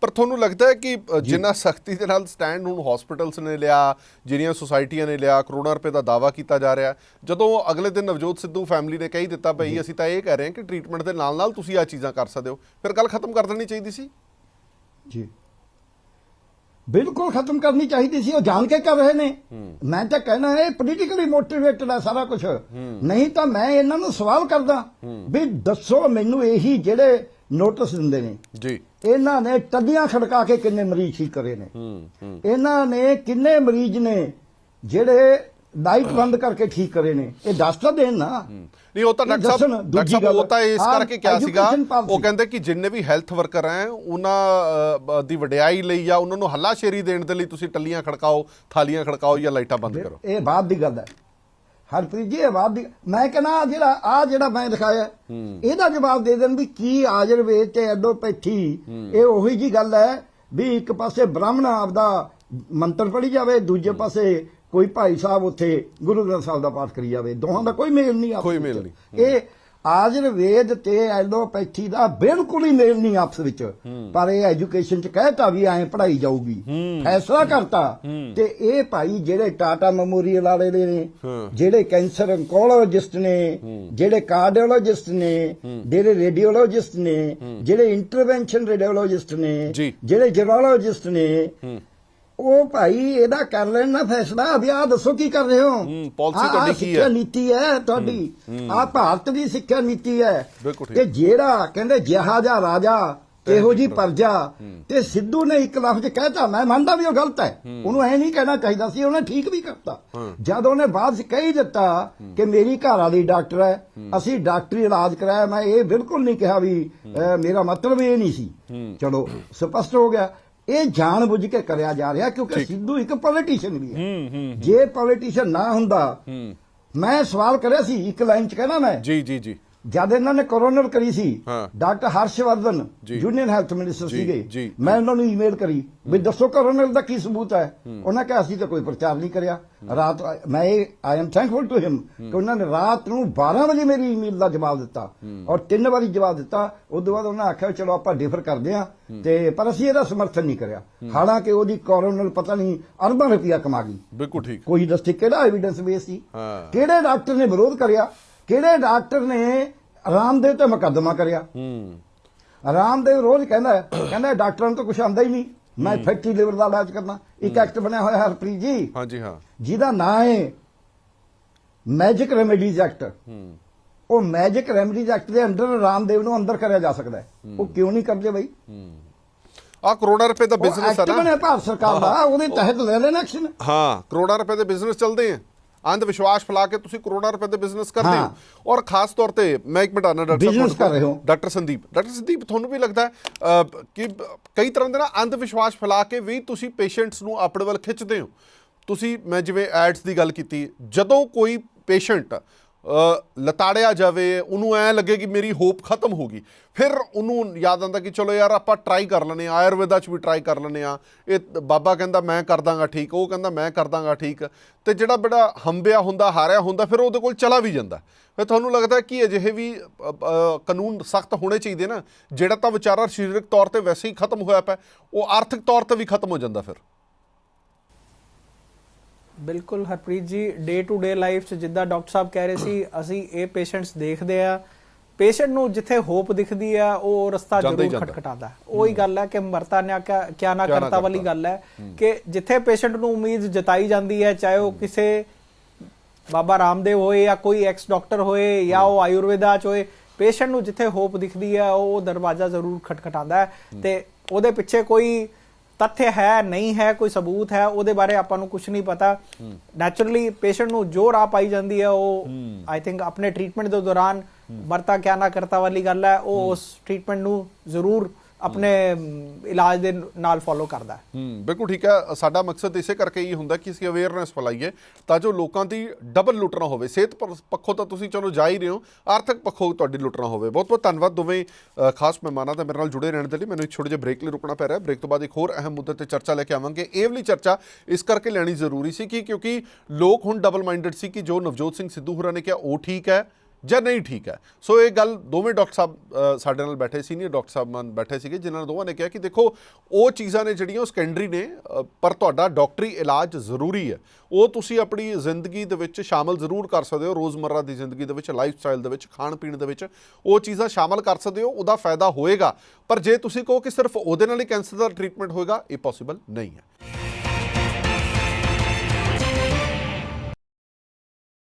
ਪਰ ਤੁਹਾਨੂੰ ਲੱਗਦਾ ਹੈ ਕਿ ਜਿੰਨਾ ਸਖਤੀ ਦੇ ਨਾਲ ਸਟੈਂਡ ਹੁਣ ਹਸਪੀਟਲਸ ਨੇ ਲਿਆ ਜਿਹੜੀਆਂ ਸੁਸਾਇਟੀਆਂ ਨੇ ਲਿਆ ਕਰੋੜਾਂ ਰੁਪਏ ਦਾ ਦਾਵਾ ਕੀਤਾ ਜਾ ਰਿਹਾ ਜਦੋਂ ਅਗਲੇ ਦਿਨ ਨਵਜੋਤ ਸਿੱਧੂ ਫੈਮਿਲੀ ਨੇ ਕਹੀ ਦਿੱਤਾ ਭਈ ਅਸੀਂ ਤਾਂ ਇਹ ਕਹਿ ਰਹੇ ਹਾਂ ਕਿ ਟ੍ਰੀਟਮੈਂਟ ਦੇ ਨਾਲ ਨਾਲ ਤੁਸੀਂ ਆ ਚੀਜ਼ਾਂ ਕਰ ਸਕਦੇ ਹੋ। ਫਿਰ ਗੱਲ ਖਤਮ ਕਰ ਦੇਣੀ ਚਾਹੀਦੀ ਸੀ। ਜੀ। ਬਿਲਕੁਲ ਖਤਮ ਕਰਨੀ ਚਾਹੀਦੀ ਸੀ ਉਹ ਜਾਣ ਕੇ ਕਰ ਰਹੇ ਨੇ। ਮੈਂ ਤਾਂ ਕਹਿਣਾ ਇਹ ਪੋਲੀਟੀਕਲੀ ਮੋਟੀਵੇਟਡ ਹੈ ਸਾਰਾ ਕੁਝ ਨਹੀਂ ਤਾਂ ਮੈਂ ਇਹਨਾਂ ਨੂੰ ਸਵਾਲ ਕਰਦਾ ਵੀ ਦੱਸੋ ਮੈਨੂੰ ਇਹੀ ਜਿਹੜੇ ਨੋਟਿਸ ਦਿੰਦੇ ਨੇ। ਜੀ। ਇਹਨਾਂ ਨੇ ਟੱਡੀਆਂ ਖੜਕਾ ਕੇ ਕਿੰਨੇ ਮਰੀਜ਼ ਠੀਕ ਕਰੇ ਨੇ। ਹੂੰ ਹੂੰ। ਇਹਨਾਂ ਨੇ ਕਿੰਨੇ ਮਰੀਜ਼ ਨੇ ਜਿਹੜੇ ਲਾਈਟ ਬੰਦ ਕਰਕੇ ਠੀਕ ਕਰੇ ਨੇ। ਇਹ ਦੱਸ ਤਾਂ ਦੇਣ ਨਾ। ਨਹੀਂ ਉਹ ਤਾਂ ਡਾਕਟਰ ਸਾਹਿਬ ਡਾਕਟਰ ਸਾਹਿਬ ਉਹ ਤਾਂ ਇਸ ਕਰਕੇ ਕਿਹਾ ਸੀਗਾ। ਉਹ ਕਹਿੰਦੇ ਕਿ ਜਿੰਨੇ ਵੀ ਹੈਲਥ ਵਰਕਰ ਹੈ ਉਹਨਾਂ ਦੀ ਵਡਿਆਈ ਲਈ ਜਾਂ ਉਹਨਾਂ ਨੂੰ ਹੱਲਾਸ਼ੇਰੀ ਦੇਣ ਦੇ ਲਈ ਤੁਸੀਂ ਟੱਲੀਆਂ ਖੜਕਾਓ ਥਾਲੀਆਂ ਖੜਕਾਓ ਜਾਂ ਲਾਈਟਾਂ ਬੰਦ ਕਰੋ। ਇਹ ਬਾਤ ਦੀ ਗੱਲ ਹੈ ਹਰਪ੍ਰੀਤ ਜੀ ਇਹ ਬਾਤ ਦੀ ਮੈਂ ਕਹਿੰਦਾ ਜਿਹੜਾ ਆ ਜਿਹੜਾ ਮੈਂ ਦਿਖਾਇਆ ਇਹਦਾ ਜਵਾਬ ਦੇ ਦੇਣ ਵੀ ਕੀ ਆਯੁਰਵੇਦ ਤੇ ਐਲੋਪੈਥੀ ਇਹ ਉਹੀ ਜੀ ਗੱਲ ਹੈ ਵੀ ਇੱਕ ਪਾਸੇ ਬ੍ਰਾਹਮਣ ਆਪਦਾ ਮੰਤਰ ਪੜੀ ਜਾਵੇ ਦੂਜੇ ਪਾਸੇ ਕੋਈ ਭਾਈ ਸਾਹਿਬ ਉੱਥੇ ਗੁਰੂ ਗ੍ਰੰਥ ਸਾਹਿਬ ਦਾ ਪਾਠ ਕਰੀ ਜਾਵੇ ਦੋਹਾਂ ਦਾ ਕੋਈ ਮੇਲ ਨਹੀਂ ਆਪਸ ਕੋਈ। ਮੇਲ ਨਹੀਂ। ਇਹ ਆਯੁਰਵੇਦ ਤੇ ਐਲੋਪੈਥੀ ਦਾ ਬਿਲਕੁਲ ਹੀ ਮੇਲ ਨਹੀਂ ਆਪਸ ਵਿੱਚ। ਪਰ ਇਹ ਐਜੂਕੇਸ਼ਨ ਚ ਕਹਿਤਾ ਵੀ ਐਂ ਪੜਾਈ ਜਾਊਗੀ। ਫੈਸਲਾ ਕਰਤਾ। ਤੇ ਇਹ ਭਾਈ ਜਿਹੜੇ ਟਾਟਾ ਮੈਮੋਰੀਅਲ ਵਾਲੇ ਨੇ ਜਿਹੜੇ ਕੈਂਸਰ oncologist ਨੇ ਜਿਹੜੇ ਕਾਰਡੀਓਲੋਜਿਸਟ ਨੇ ਜਿਹੜੇ ਰੇਡੀਓਲੋਜਿਸਟ ਨੇ ਜਿਹੜੇ ਇੰਟਰਵੈਂਸ਼ਨ ਰੇਡੀਓਲੋਜਿਸਟ ਨੇ। ਜਿਹੜੇ ਜੈਰੋਲੋਜਿਸਟ ਨੇ ਉਹ ਭਾਈ ਇਹਦਾ ਕਰ ਲੈਣ ਨਾ ਫੈਸਲਾ। ਵੀ ਆਹ ਦੱਸੋ ਕੀ ਕਰ ਰਹੇ ਹੋ? ਹੂੰ, ਆਹ ਤੁਹਾਡੀ ਕੀ ਸਿੱਖਿਆ ਹੈ? ਨੀਤੀ ਹੈ ਤੁਹਾਡੀ। ਆ ਭਾਰਤ ਦੀ ਸਿੱਖਿਆ ਨੀਤੀ ਹੈ। ਤੇ ਜਿਹੜਾ ਕਹਿੰਦੇ ਜਹਾਜਾ ਰਾਜਾ ਇਹੋ ਜੀ ਪਰਜਾ ਤੇ ਸਿੱਧੂ ਨੇ ਇੱਕ ਲਫ਼ਜ਼ ਕਹਿਤਾ ਮੈਂ ਮੰਨਦਾ ਵੀ ਉਹ ਗਲਤ ਹੈ। ਉਹਨੂੰ ਐ ਨਹੀਂ ਕਹਿਣਾ ਚਾਹੀਦਾ ਸੀ ਉਹਨੇ ਠੀਕ ਵੀ ਕਰਤਾ। ਜਦ ਉਹਨੇ ਬਾਅਦ ਚ ਕਹਿ ਦਿੱਤਾ ਕਿ ਮੇਰੀ ਘਰ ਵਾਲੀ ਡਾਕਟਰ ਹੈ ਅਸੀਂ ਡਾਕਟਰੀ ਇਲਾਜ ਕਰਾਇਆ ਮੈਂ ਇਹ ਬਿਲਕੁਲ ਨਹੀਂ ਕਿਹਾ ਵੀ ਮੇਰਾ ਮਤਲਬ ਇਹ ਨਹੀਂ ਸੀ। ਚਲੋ ਸਪਸ਼ਟ ਹੋ ਗਿਆ। ਇਹ ਜਾਣ ਬੁੱਝ ਕੇ ਕਰਿਆ ਜਾ ਰਿਹਾ ਕਿਉਂਕਿ ਸਿੱਧੂ ਇੱਕ ਪੋਲੀਟੀਸ਼ੀਅਨ ਵੀ ਹੈ। ਜੇ ਪੋਲੀਟੀਸ਼ੀਅਨ ਨਾ ਹੁੰਦਾ ਮੈਂ ਸਵਾਲ ਕਰਿਆ ਸੀ ਇੱਕ ਲਾਈਨ ਚ ਕਹਿਣਾ ਮੈਂ। ਜੀ ਜੀ ਜੀ। ਜਦ ਇਹਨਾਂ ਨੇ ਕੋਰੋਨਰ ਕਰੀ ਸੀ। Doctor Harshvardhan. Junior health minister ਸੀਗੇ। ਮੈਂ ਉਹਨਾਂ ਨੂੰ ਈਮੇਲ ਕਰੀ। ਵੀ ਦੱਸੋ ਕੋਰੋਨਰ ਦਾ ਕੀ ਸਬੂਤ ਹੈ? ਉਹਨਾਂ ਕਿਹਾ ਅਸੀਂ ਤਾਂ ਕੋਈ ਪ੍ਰਚਾਰ ਨਹੀਂ ਕਰਿਆ। ਰਾਤ ਮੈਂ I am thankful to him ਕਿ ਉਹਨਾਂ ਨੇ ਰਾਤ ਨੂੰ 12 ਵਜੇ ਮੇਰੀ ਈਮੇਲ ਦਾ ਜਵਾਬ ਦਿੱਤਾ ਔਰ ਤਿੰਨ ਵਾਰੀ ਜਵਾਬ ਦਿੱਤਾ। ਉਸ ਤੋਂ ਬਾਅਦ ਉਹਨਾਂ ਆਖਿਆ ਚਲੋ ਆਪਾਂ ਡਿਫਰ ਕਰਦੇ ਹਾਂ। ਤੇ ਪਰ ਅਸੀਂ ਇਹਦਾ ਸਮਰਥਨ ਨਹੀਂ ਕਰਿਆ। ਹਾਲਾਂਕਿ ਉਹਦੀ ਕੋਰੋਨਰ ਪਤਾ ਨਹੀਂ ਅਰਬਾਂ ਰੁਪਇਆ ਕਮਾ ਗਈ। ਬਿਲਕੁਲ ਠੀਕ। ਕੋਈ ਦੱਸੇ ਕਿਹੜਾ ਐਵੀਡੈਂਸ ਬੇਸ ਸੀ। ਕਿਹੜੇ ਡਾਕਟਰ ਨੇ ਵਿਰੋਧ ਕਰਿਆ? ਕਿਹੜੇ ਡਾਕਟਰ ਨੇ ਰਾਮਦੇਵ ਤੇ ਮੁਕੱਦਮਾ ਕਰਿਆ? ਹੂੰ। ਰਾਮਦੇਵ ਰੋਜ਼ ਕਹਿੰਦਾ ਕਹਿੰਦਾ ਡਾਕਟਰਾਂ ਨੂੰ ਤਾਂ ਕੁਝ ਆਉਂਦਾ ਹੀ ਨਹੀਂ। ਮੈਂ ਫੈਟੀ ਲਿਵਰ ਦਾ ਇਲਾਜ ਕਰਨਾ ਇੱਕ ਐਕਟ ਬਣਿਆ ਹੋਇਆ ਹਰਪ੍ਰੀਤ ਜੀ। ਹਾਂਜੀ ਹਾਂ। ਜਿਹਦਾ ਨਾਂ ਹੈ ਮੈਜਿਕ ਰੈਮੇਡੀਜ਼ ਐਕਟ ਹੂੰ। ਉਹ ਮੈਜਿਕ ਰੈਮੇਡੀਜ਼ ਐਕਟ ਦੇ ਅੰਡਰ ਰਾਮਦੇਵ ਨੂੰ ਅੰਦਰ ਕਰਿਆ ਜਾ ਸਕਦਾ ਉਹ ਕਿਉਂ ਨਹੀਂ ਕਰਦੇ ਬਈ? ਆ ਕਰੋੜਾਂ ਰੁਪਏ ਦਾ ਬਿਜ਼ਨਸ ਹੈ ਐਕਟ ਨਾ। ਬਣਿਆ ਭਾਰਤ ਸਰਕਾਰ ਦਾ। ਉਹਦੇ ਤਹਿਤ ਲੈ ਲੈਣ ਐਕਸ਼ਨ ਹਾਂ ਕਰੋੜਾਂ ਰੁਪਏ ਦੇ ਬਿਜ਼ਨਸ ਚੱਲਦੇ ਆ। ਅੰਧ ਵਿਸ਼ਵਾਸ ਫੈਲਾ ਕੇ ਤੁਸੀਂ ਕਰੋੜਾਂ ਰੁਪਏ ਦੇ ਬਿਜ਼ਨਸ ਕਰਦੇ ਹਾਂ। ਔਰ ਖਾਸ ਤੌਰ ਤੇ ਮੈਂ ਇੱਕ ਮਿੰਟ ਆਣਾ ਡਾਕਟਰ ਸਾਹਿਬ Business ਕਰ ਰਹੇ ਹੋ। ਡਾਕਟਰ ਸੰਦੀਪ ਡਾਕਟਰ ਸੰਦੀਪ ਤੁਹਾਨੂੰ ਵੀ ਲੱਗਦਾ ਹੈ ਕਿ ਕਈ ਤਰ੍ਹਾਂ ਦੇ ਨਾ ਅੰਧ ਵਿਸ਼ਵਾਸ ਫੈਲਾ ਕੇ ਵੀ ਤੁਸੀਂ ਪੇਸ਼ੈਂਟਸ ਨੂੰ ਆਪਣੇ ਵੱਲ ਖਿੱਚਦੇ ਹੋ ਤੁਸੀਂ ਮੈਂ ਜਿਵੇਂ ਐਡਸ ਦੀ ਗੱਲ ਕੀਤੀ ਜਦੋਂ ਕੋਈ ਪੇਸ਼ੈਂਟ ਲਤਾੜਿਆ ਜਾਵੇ, ਉਹਨੂੰ ਐ ਲੱਗੇ ਕਿ ਮੇਰੀ ਹੋਪ ਖਤਮ ਹੋ ਗਈ। ਫਿਰ ਉਹਨੂੰ ਯਾਦ ਆਉਂਦਾ ਕਿ ਚਲੋ ਯਾਰ ਆਪਾਂ ਟਰਾਈ ਕਰ ਲੈਨੇ ਆ ਆਯੁਰਵੇਦਾ ਚ ਵੀ ਟਰਾਈ ਕਰ ਲੈਨੇ ਆ ਇਹ ਬਾਬਾ ਕਹਿੰਦਾ ਮੈਂ ਕਰ ਦਾਂਗਾ ਠੀਕ, ਉਹ ਕਹਿੰਦਾ ਮੈਂ ਕਰ ਦਾਂਗਾ ਠੀਕ। ਤੇ ਜਿਹੜਾ ਬੜਾ ਹੰਬਿਆ ਹੁੰਦਾ, ਹਾਰਿਆ ਹੁੰਦਾ, ਫਿਰ ਉਹਦੇ ਕੋਲ ਚਲਾ ਵੀ ਜਾਂਦਾ। ਫਿਰ ਤੁਹਾਨੂੰ ਲੱਗਦਾ ਕਿ ਅਜਿਹੇ ਵੀ ਕਾਨੂੰਨ ਸਖਤ ਹੋਣੇ ਚਾਹੀਦੇ ਨਾ, ਜਿਹੜਾ ਤਾਂ ਵਿਚਾਰਾ ਸਰੀਰਕ ਤੌਰ ਤੇ ਵੈਸੇ ਹੀ ਖਤਮ ਹੋਇਆ ਪਿਆ, ਉਹ ਆਰਥਿਕ ਤੌਰ ਤੇ ਵੀ ਖਤਮ ਹੋ ਜਾਂਦਾ ਫਿਰ। ਬਿਲਕੁਲ ਹਰਪ੍ਰੀਤ ਜੀ ਡੇ ਟੂ ਡੇ ਲਾਈਫ 'ਚ ਜਿੱਦਾਂ ਡਾਕਟਰ ਸਾਹਿਬ ਕਹਿ ਰਹੇ ਸੀ ਅਸੀਂ ਇਹ ਪੇਸ਼ੈਂਟਸ ਦੇਖਦੇ ਆ। ਪੇਸ਼ੈਂਟ ਨੂੰ ਜਿੱਥੇ ਹੋਪ ਦਿਖਦੀ ਆ ਉਹ ਰਸਤਾ ਜ਼ਰੂਰ। ਖਟਖਟਾਦਾ। ਉਹੀ ਗੱਲ ਹੈ ਕਿ ਮਰਤਾ ਨਾ ਕਿਆ ਨਾ ਕਰਤਾ ਵਾਲੀ। ਗੱਲ ਹੈ ਕਿ ਜਿੱਥੇ ਪੇਸ਼ੈਂਟ ਨੂੰ ਉਮੀਦ ਜਤਾਈ ਜਾਂਦੀ ਹੈ ਚਾਹੇ ਉਹ ਕਿਸੇ ਬਾਬਾ ਰਾਮਦੇਵ ਹੋਏ ਜਾਂ ਕੋਈ ਐਕਸ ਡਾਕਟਰ ਹੋਏ ਜਾਂ ਉਹ ਆਯੁਰਵੇਦਾ ਚ ਹੋਏ ਪੇਸ਼ੈਂਟ ਨੂੰ ਜਿੱਥੇ ਹੋਪ ਦਿਖਦੀ ਹੈ ਉਹ ਦਰਵਾਜ਼ਾ ਜ਼ਰੂਰ ਖਟਖਟਾਉਂਦਾ ਤੇ ਉਹਦੇ ਪਿੱਛੇ ਕੋਈ ਤੱਥ ਹੈ ਨਹੀਂ ਹੈ ਕੋਈ ਸਬੂਤ ਹੈ ਉਹਦੇ ਬਾਰੇ ਆਪਾਂ ਨੂੰ ਕੁਝ ਨਹੀਂ ਪਤਾ। ਨੈਚੁਰਲੀ ਪੇਸ਼ੈਂਟ ਨੂੰ ਜੋ ਰਾਹ ਪਾਈ ਜਾਂਦੀ ਹੈ ਉਹ ਆਈ ਥਿੰਕ ਆਪਣੇ ਟ੍ਰੀਟਮੈਂਟ ਦੇ ਦੌਰਾਨ ਮਰਤਾ ਕਿਆ ਨਾ ਕਰਤਾ ਵਾਲੀ ਗੱਲ ਹੈ ਉਹ ਉਸ ਟ੍ਰੀਟਮੈਂਟ ਨੂੰ ਜ਼ਰੂਰ ਆਪਣੇ ਇਲਾਜ ਦੇ ਨਾਲ ਫੋਲੋ ਕਰਦਾ ਹੈ। ਹੂੰ, ਬਿਲਕੁਲ ਠੀਕ ਹੈ। ਸਾਡਾ ਮਕਸਦ ਇਸੇ ਕਰਕੇ ਹੀ ਹੁੰਦਾ ਕਿ ਅਸੀਂ ਅਵੇਅਰਨੈਸ ਫੈਲਾਈਏ ਤਾਂ ਜੋ ਲੋਕਾਂ ਦੀ ਡਬਲ ਲੁੱਟ ਨਾ ਹੋਵੇ। ਸਿਹਤ ਪਰ- ਪੱਖੋਂ ਤਾਂ ਤੁਸੀਂ ਚਲੋ ਜਾ ਹੀ ਰਹੇ ਹੋ, ਆਰਥਿਕ ਪੱਖੋਂ ਤੁਹਾਡੀ ਲੁੱਟ ਨਾ ਹੋਵੇ। ਬਹੁਤ ਬਹੁਤ ਧੰਨਵਾਦ ਦੋਵੇਂ ਖਾਸ ਮਹਿਮਾਨਾਂ ਦਾ ਮੇਰੇ ਨਾਲ ਜੁੜੇ ਰਹਿਣ ਦੇ ਲਈ। ਮੈਨੂੰ ਇੱਕ ਛੋਟੇ ਜਿਹੇ ਬ੍ਰੇਕ ਲਈ ਰੁਕਣਾ ਪੈ ਰਿਹਾ। ਬ੍ਰੇਕ ਤੋਂ ਬਾਅਦ ਇੱਕ ਹੋਰ ਅਹਿਮ ਮੁੱਦੇ ਤੇ ਚਰਚਾ ਲੈ ਕੇ ਆਵਾਂਗੇ। ਇਹ ਵਾਲੀ ਚਰਚਾ ਇਸ ਕਰਕੇ ਲੈਣੀ ਜ਼ਰੂਰੀ ਸੀ ਕਿ ਕਿਉਂਕਿ ਲੋਕ ਹੁਣ ਡਬਲ ਮਾਈਂਡਡ ਸੀ ਕਿ ਜੋ ਨਵਜੋਤ ਸਿੰਘ ਸਿੱਧੂ ਹੋਰਾਂ ਨੇ ਕਿਹਾ, ਉਹ ਠੀਕ ਹੈ। ਜਾਂ ਨਹੀਂ ਠੀਕ ਹੈ? ਸੋ ਇਹ ਗੱਲ ਦੋਵੇਂ ਡਾਕਟਰ ਸਾਹਿਬ ਸਾਡੇ ਨਾਲ ਬੈਠੇ ਸੀਨੀਅਰ ਡਾਕਟਰ ਸਾਹਿਬ ਨਾਲ ਬੈਠੇ ਸੀਗੇ, ਜਿਨ੍ਹਾਂ ਨੇ ਦੋਵਾਂ ਨੇ ਕਿਹਾ ਕਿ ਦੇਖੋ, ਉਹ ਚੀਜ਼ਾਂ ਨੇ ਜਿਹੜੀਆਂ ਉਹ ਸੈਕੰਡਰੀ ਨੇ ਪਰ ਤੁਹਾਡਾ ਡਾਕਟਰੀ ਇਲਾਜ ਜ਼ਰੂਰੀ ਹੈ। ਉਹ ਤੁਸੀਂ ਆਪਣੀ ਜ਼ਿੰਦਗੀ ਦੇ ਵਿੱਚ ਸ਼ਾਮਲ ਜ਼ਰੂਰ ਕਰ ਸਕਦੇ ਹੋ ਰੋਜ਼ਮਰਰਾ ਦੀ ਜ਼ਿੰਦਗੀ ਦੇ ਵਿੱਚ ਲਾਈਫ ਸਟਾਈਲ ਦੇ ਵਿੱਚ ਖਾਣ ਪੀਣ ਦੇ ਵਿੱਚ, ਉਹ ਚੀਜ਼ਾਂ ਸ਼ਾਮਲ ਕਰ ਸਕਦੇ ਹੋ, ਉਹਦਾ ਫਾਇਦਾ ਹੋਏਗਾ। ਪਰ ਜੇ ਤੁਸੀਂ ਕਹੋ ਕਿ ਸਿਰਫ ਉਹਦੇ ਨਾਲ ਹੀ ਕੈਂਸਰ ਦਾ ਟ੍ਰੀਟਮੈਂਟ ਹੋਏਗਾ, ਇਹ ਪੋਸੀਬਲ ਨਹੀਂ ਹੈ।